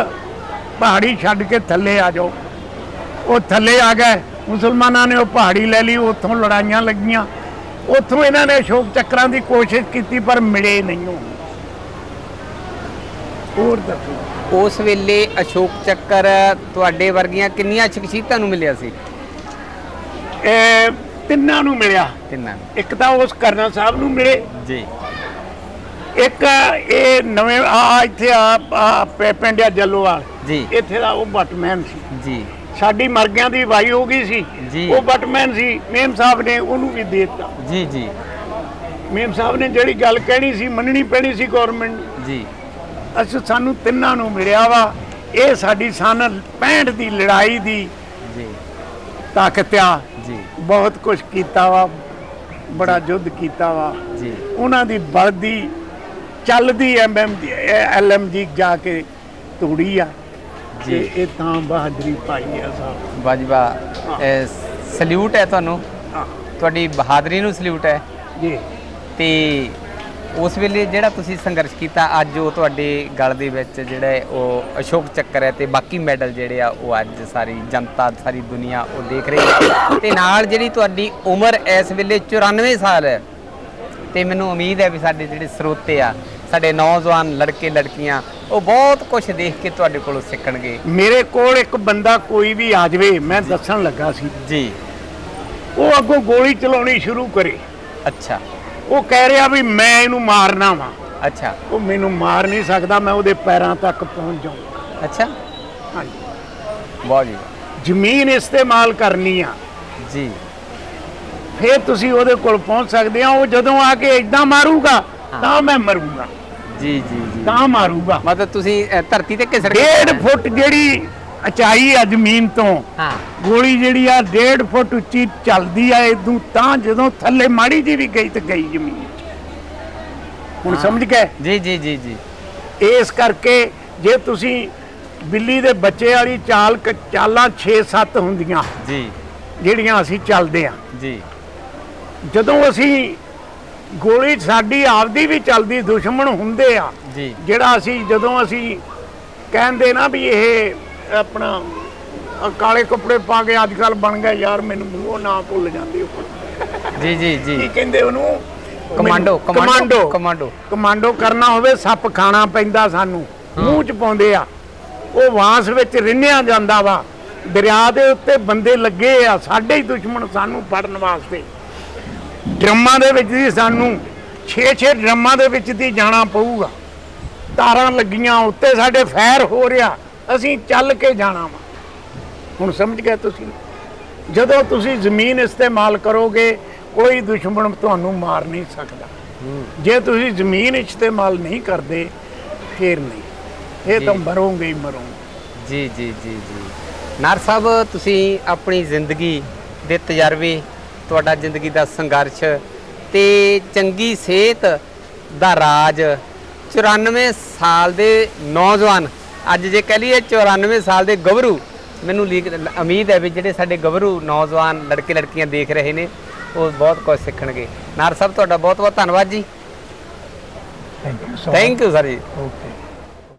ਪਹਾੜੀ ਛੱਡ ਕੇ ਥੱਲੇ ਆ ਜਾਓ। ਉਹ ਥੱਲੇ ਆ ਗਏ। ਮੁਸਲਮਾਨਾਂ ਨੇ ਉਹ ਪਹਾੜੀ ਲੈ ਲਈ ਉੱਥੋਂ ਲੜਾਈਆਂ ਲੱਗੀਆਂ। ਉੱਥੋਂ ਇਹਨਾਂ ਨੇ ਅਸ਼ੋਕ ਚੱਕਰਾਂ ਦੀ ਕੋਸ਼ਿਸ਼ ਕੀਤੀ ਪਰ ਮਿਲੇ ਨਹੀਂ ਉਹ। ਹੋਰ ਦੱਸੋ। ਉਸ ਵੇਲੇ ਅਸ਼ੋਕ ਚੱਕਰ ਤੁਹਾਡੇ ਵਰਗੀਆਂ ਕਿੰਨੀਆਂ ਸ਼ਖਸੀਅਤਾਂ ਨੂੰ ਮਿਲਿਆ ਸੀ? ਇਹ ਤਿੰਨਾਂ ਨੂੰ ਮਿਲਿਆ। ਤਿੰਨਾਂ ਨੂੰ। ਇੱਕ ਤਾਂ ਉਸ ਕਰਨਾ ਸਾਹਿਬ ਨੂੰ ਮਿਲੇ। ਜੀ। ਇੱਕ ਇਹ ਨਵੇਂ ਆ ਇੱਥੇ ਆ ਆ ਪ- ਪਿੰਡ ਆ ਜੱਲੋਵਾਲ। ਜੀ। ਇੱਥੇ ਦਾ ਉਹ ਬਟਮੈਨ ਸੀ। ਜੀ। ਸਾਡੀ ਮਰਗਿਆਂ ਦੀ ਵਾਈ ਹੋ ਗਈ ਸੀ। ਉਹ ਬਟਮੈਨ ਸੀ ਮੇਮ ਸਾਹਿਬ ਨੇ ਉਹਨੂੰ ਵੀ ਦੇ ਦਿੱਤਾ। ਜੀ ਜੀ। ਮੇਮ ਸਾਹਿਬ ਨੇ ਜਿਹੜੀ ਗੱਲ ਕਹਿਣੀ ਸੀ ਮੰਨਣੀ ਪੈਣੀ ਸੀ ਗਵਰਨਮੈਂਟ ਜੀ। ਅਸੀਂ ਸਾਨੂੰ ਤਿੰਨਾਂ ਨੂੰ ਮਿਲਿਆ ਵਾ। ਇਹ ਸਾਡੀ ਸਨ 65 ਦੀ ਲੜਾਈ ਦੀ ਜੀ। ਤਾਕਤ ਆ। ਜੀ। ਬਹੁਤ ਕੁਝ ਕੀਤਾ ਵਾ। ਬੜਾ ਯੁੱਧ ਕੀਤਾ ਵਾ। ਜੀ। ਉਹਨਾਂ ਦੀ ਬਲਦੀ ਚੱਲਦੀ ਐਮਐਮ ਦੀ ਐਲਐਮਜੀ ਜਾ ਕੇ ਤੋੜੀ ਆ। ਜੀ। ਇਹ ਤਾਂ ਬਹਾਦਰੀ ਪਾਈ ਆ ਸਾਹਿਬ। ਵਾਜਵਾ ਸਲੂਟ ਹੈ ਤੁਹਾਨੂੰ? ਹਾਂ। ਤੁਹਾਡੀ ਬਹਾਦਰੀ ਨੂੰ ਸਲੂਟ ਹੈ? ਜੀ। ਤੇ ਉਸ ਵੇਲੇ ਜਿਹੜਾ ਤੁਸੀਂ ਸੰਘਰਸ਼ ਕੀਤਾ ਅੱਜ ਉਹ ਤੁਹਾਡੇ ਗਲ ਦੇ ਵਿੱਚ ਜਿਹੜਾ ਹੈ ਉਹ ਅਸ਼ੋਕ ਚੱਕਰ ਹੈ ਤੇ ਬਾਕੀ ਮੈਡਲ ਜਿਹੜੇ ਆ ਉਹ ਅੱਜ ਸਾਰੀ ਜਨਤਾ ਸਾਰੀ ਦੁਨੀਆ ਉਹ ਦੇਖ ਰਹੀ ਹੈ। ਤੇ ਨਾਲ ਜਿਹੜੀ ਤੁਹਾਡੀ ਉਮਰ ਇਸ ਵੇਲੇ 94 ਸਾਲ ਹੈ ਤੇ ਮੈਨੂੰ ਉਮੀਦ ਹੈ ਵੀ ਸਾਡੇ ਜਿਹੜੇ ਸਰੋਤੇ ਆ ਸਾਡੇ ਨੌਜਵਾਨ ਲੜਕੇ ਲੜਕੀਆਂ ਉਹ ਬਹੁਤ ਕੁਝ ਦੇਖ ਕੇ ਤੁਹਾਡੇ ਕੋਲੋਂ ਸਿੱਖਣਗੇ। ਮੇਰੇ ਕੋਲ ਇੱਕ ਬੰਦਾ ਕੋਈ ਵੀ ਆ ਜਾਵੇ ਮੈਂ ਦੱਸਣ ਲੱਗਾ ਸੀ। ਜੀ। ਉਹ ਅੱਗੋਂ ਗੋਲੀ ਚਲਾਉਣੀ ਸ਼ੁਰੂ ਕਰੇ। ਅੱਛਾ। ਉਹ ਕਹਿ ਰਿਹਾ ਵੀ ਮੈਂ ਇਹਨੂੰ ਮਾਰਨਾ ਵਾ। ਅੱਛਾ। ਉਹ ਮੈਨੂੰ ਮਾਰ ਨਹੀਂ ਸਕਦਾ ਮੈਂ ਉਹਦੇ ਪੈਰਾਂ ਤੱਕ ਪਹੁੰਚ ਜਾਊਂਗਾ ਅੱਛਾ। ਹਾਂਜੀ। ਬਹੁਤ ਜੀ। ਵਾਹ। ਜ਼ਮੀਨ ਇਸਤੇਮਾਲ ਕਰਨੀ ਆ। ਜੀ। ਫੇਰ ਤੁਸੀਂ ਉਹਦੇ ਕੋਲ ਪਹੁੰਚ ਸਕਦੇ ਆ ਉਹ ਜਦੋਂ ਆ ਕੇ ਇਦਾਂ ਮਾਰੂਗਾ ਤਾਂ ਮੈਂ ਮਰੂੰਗਾ। ਜੀ ਜੀ ਜੀ। ਤਾਂ ਮਾਰੂਗਾ। ਮਤਲਬ ਤੁਸੀਂ ਅ, ਧਰਤੀ ਤੇ ਘਿਸੜ ਕੇ ਡੇਢ ਫੁੱਟ ਜਿਹੜੀ ਉਚਾਈ ਆ ਜ਼ਮੀਨ ਤੋਂ ਹਾਂ। ਗੋਲੀ ਜਿਹੜੀ ਆ ਡੇਢ ਫੁੱਟ ਉੱਚੀ ਚੱਲਦੀ ਆ ਇਦੋਂ ਤਾਂ ਜਦੋਂ ਥੱਲੇ ਮਾੜੀ ਜੀ ਵੀ ਗਈ ਤੇ ਗਈ ਜ਼ਮੀਨ 'ਚ। ਹੁਣ ਸਮਝ ਗਏ? ਜੀ ਜੀ ਜੀ ਜੀ। ਇਸ ਕਰਕੇ ਜੇ ਤੁਸੀਂ ਬਿੱਲੀ ਦੇ ਬੱਚੇ ਵਾਲੀ ਚਾਲ ਕ- ਚਾਲਾਂ 6-7 ਹੁੰਦੀਆਂ ਜੀ। ਜਿਹੜੀਆਂ ਅਸੀਂ ਚੱਲਦੇ ਆ ਜੀ। ਜਦੋਂ ਅਸੀਂ ਗੋਲੀ ਸਾਡੀ ਆਪਦੀ ਵੀ ਚੱਲਦੀ ਦੁਸ਼ਮਣ ਹੁੰਦੇ ਆ। ਜੀ। ਜਿਹੜਾ ਅਸੀਂ ਜਦੋਂ ਅਸੀਂ ਕਹਿੰਦੇ ਨਾ ਵੀ ਇਹ ਆਪਣਾ ਕਾਲੇ ਕੱਪੜੇ ਪਾ ਕੇ ਅੱਜ ਕੱਲ ਬਣ ਗਏ ਯਾਰ ਮੈਨੂੰ ਮੂੰਹੋਂ ਨਾ ਭੁੱਲ ਜਾਂਦੇ ਉਹ। ਜੀ ਜੀ ਕੀ ਜੀ ਕਹਿੰਦੇ ਉਹਨੂੰ? Commando commando commando. ਕਮਾਂਡੋ। ਕਰਨਾ ਹੋਵੇ ਸੱਪ ਖਾਣਾ ਪੈਂਦਾ ਸਾਨੂੰ। ਮੂੰਹ ਚ ਪਾਉਂਦੇ ਆ। ਉਹ ਵਾਂਸ ਵਿੱਚ ਰਿੰਨਿਆ ਜਾਂਦਾ ਵਾ। ਦਰਿਆ ਦੇ ਉੱਤੇ ਬੰਦੇ ਲੱਗੇ ਆ ਸਾਡੇ ਹੀ ਦੁਸ਼ਮਣ ਸਾਨੂੰ ਫੜਨ ਵਾਸਤੇ। ਡਰਮਾਂ ਦੇ ਵਿੱਚ ਦੀ ਸਾਨੂੰ 6-6 ਡਰਮਾਂ ਦੇ ਵਿੱਚ ਦੀ ਜਾਣਾ ਪਊਗਾ। ਤਾਰਾਂ ਲੱਗੀਆਂ ਉੱਤੇ ਸਾਡੇ ਫਾਇਰ ਹੋ ਰਿਹਾ ਅਸੀਂ ਚੱਲ ਕੇ ਜਾਣਾ ਵਾ। ਹੁਣ ਸਮਝ ਗਏ ਤੁਸੀਂ? ਜਦੋਂ ਤੁਸੀਂ ਜ਼ਮੀਨ ਇਸਤੇਮਾਲ ਕਰੋਗੇ ਕੋਈ ਦੁਸ਼ਮਣ ਤੁਹਾਨੂੰ ਮਾਰ ਨਹੀਂ ਸਕਦਾ। ਜੇ ਤੁਸੀਂ ਜ਼ਮੀਨ ਇਸਤੇਮਾਲ ਨਹੀਂ ਕਰਦੇ ਫੇਰ ਨਹੀਂ। ਇਹ ਤਾਂ। ਮਰੋਗੇ ਹੀ ਮਰੋਗੇ। ਜੀ ਜੀ ਜੀ ਜੀ। ਨਾਰ ਸਾਹਿਬ ਤੁਸੀਂ ਆਪਣੀ ਜ਼ਿੰਦਗੀ ਦੇ ਤਜਰਬੇ ਤੁਹਾਡਾ ਜ਼ਿੰਦਗੀ ਦਾ ਸੰਘਰਸ਼ ਤੇ ਚੰਗੀ ਸਿਹਤ ਦਾ ਰਾਜ। 94 ਸਾਲ ਦੇ ਨੌਜਵਾਨ ਅੱਜ ਜੇ ਕਹ ਲਈਏ 94 ਸਾਲ ਦੇ ਗੱਭਰੂ ਮੈਨੂੰ ਉਮੀਦ ਹੈ ਵੀ ਜਿਹੜੇ ਸਾਡੇ ਗੱਭਰੂ ਨੌਜਵਾਨ ਲੜਕੇ ਲੜਕੀਆਂ ਦੇਖ ਰਹੇ ਨੇ ਉਹ ਬਹੁਤ ਕੁਝ ਸਿੱਖਣਗੇ। ਨਾਰ ਸਾਹਿਬ ਤੁਹਾਡਾ ਬਹੁਤ ਬਹੁਤ ਧੰਨਵਾਦ ਜੀ। Thank you thank you sir ji. Okay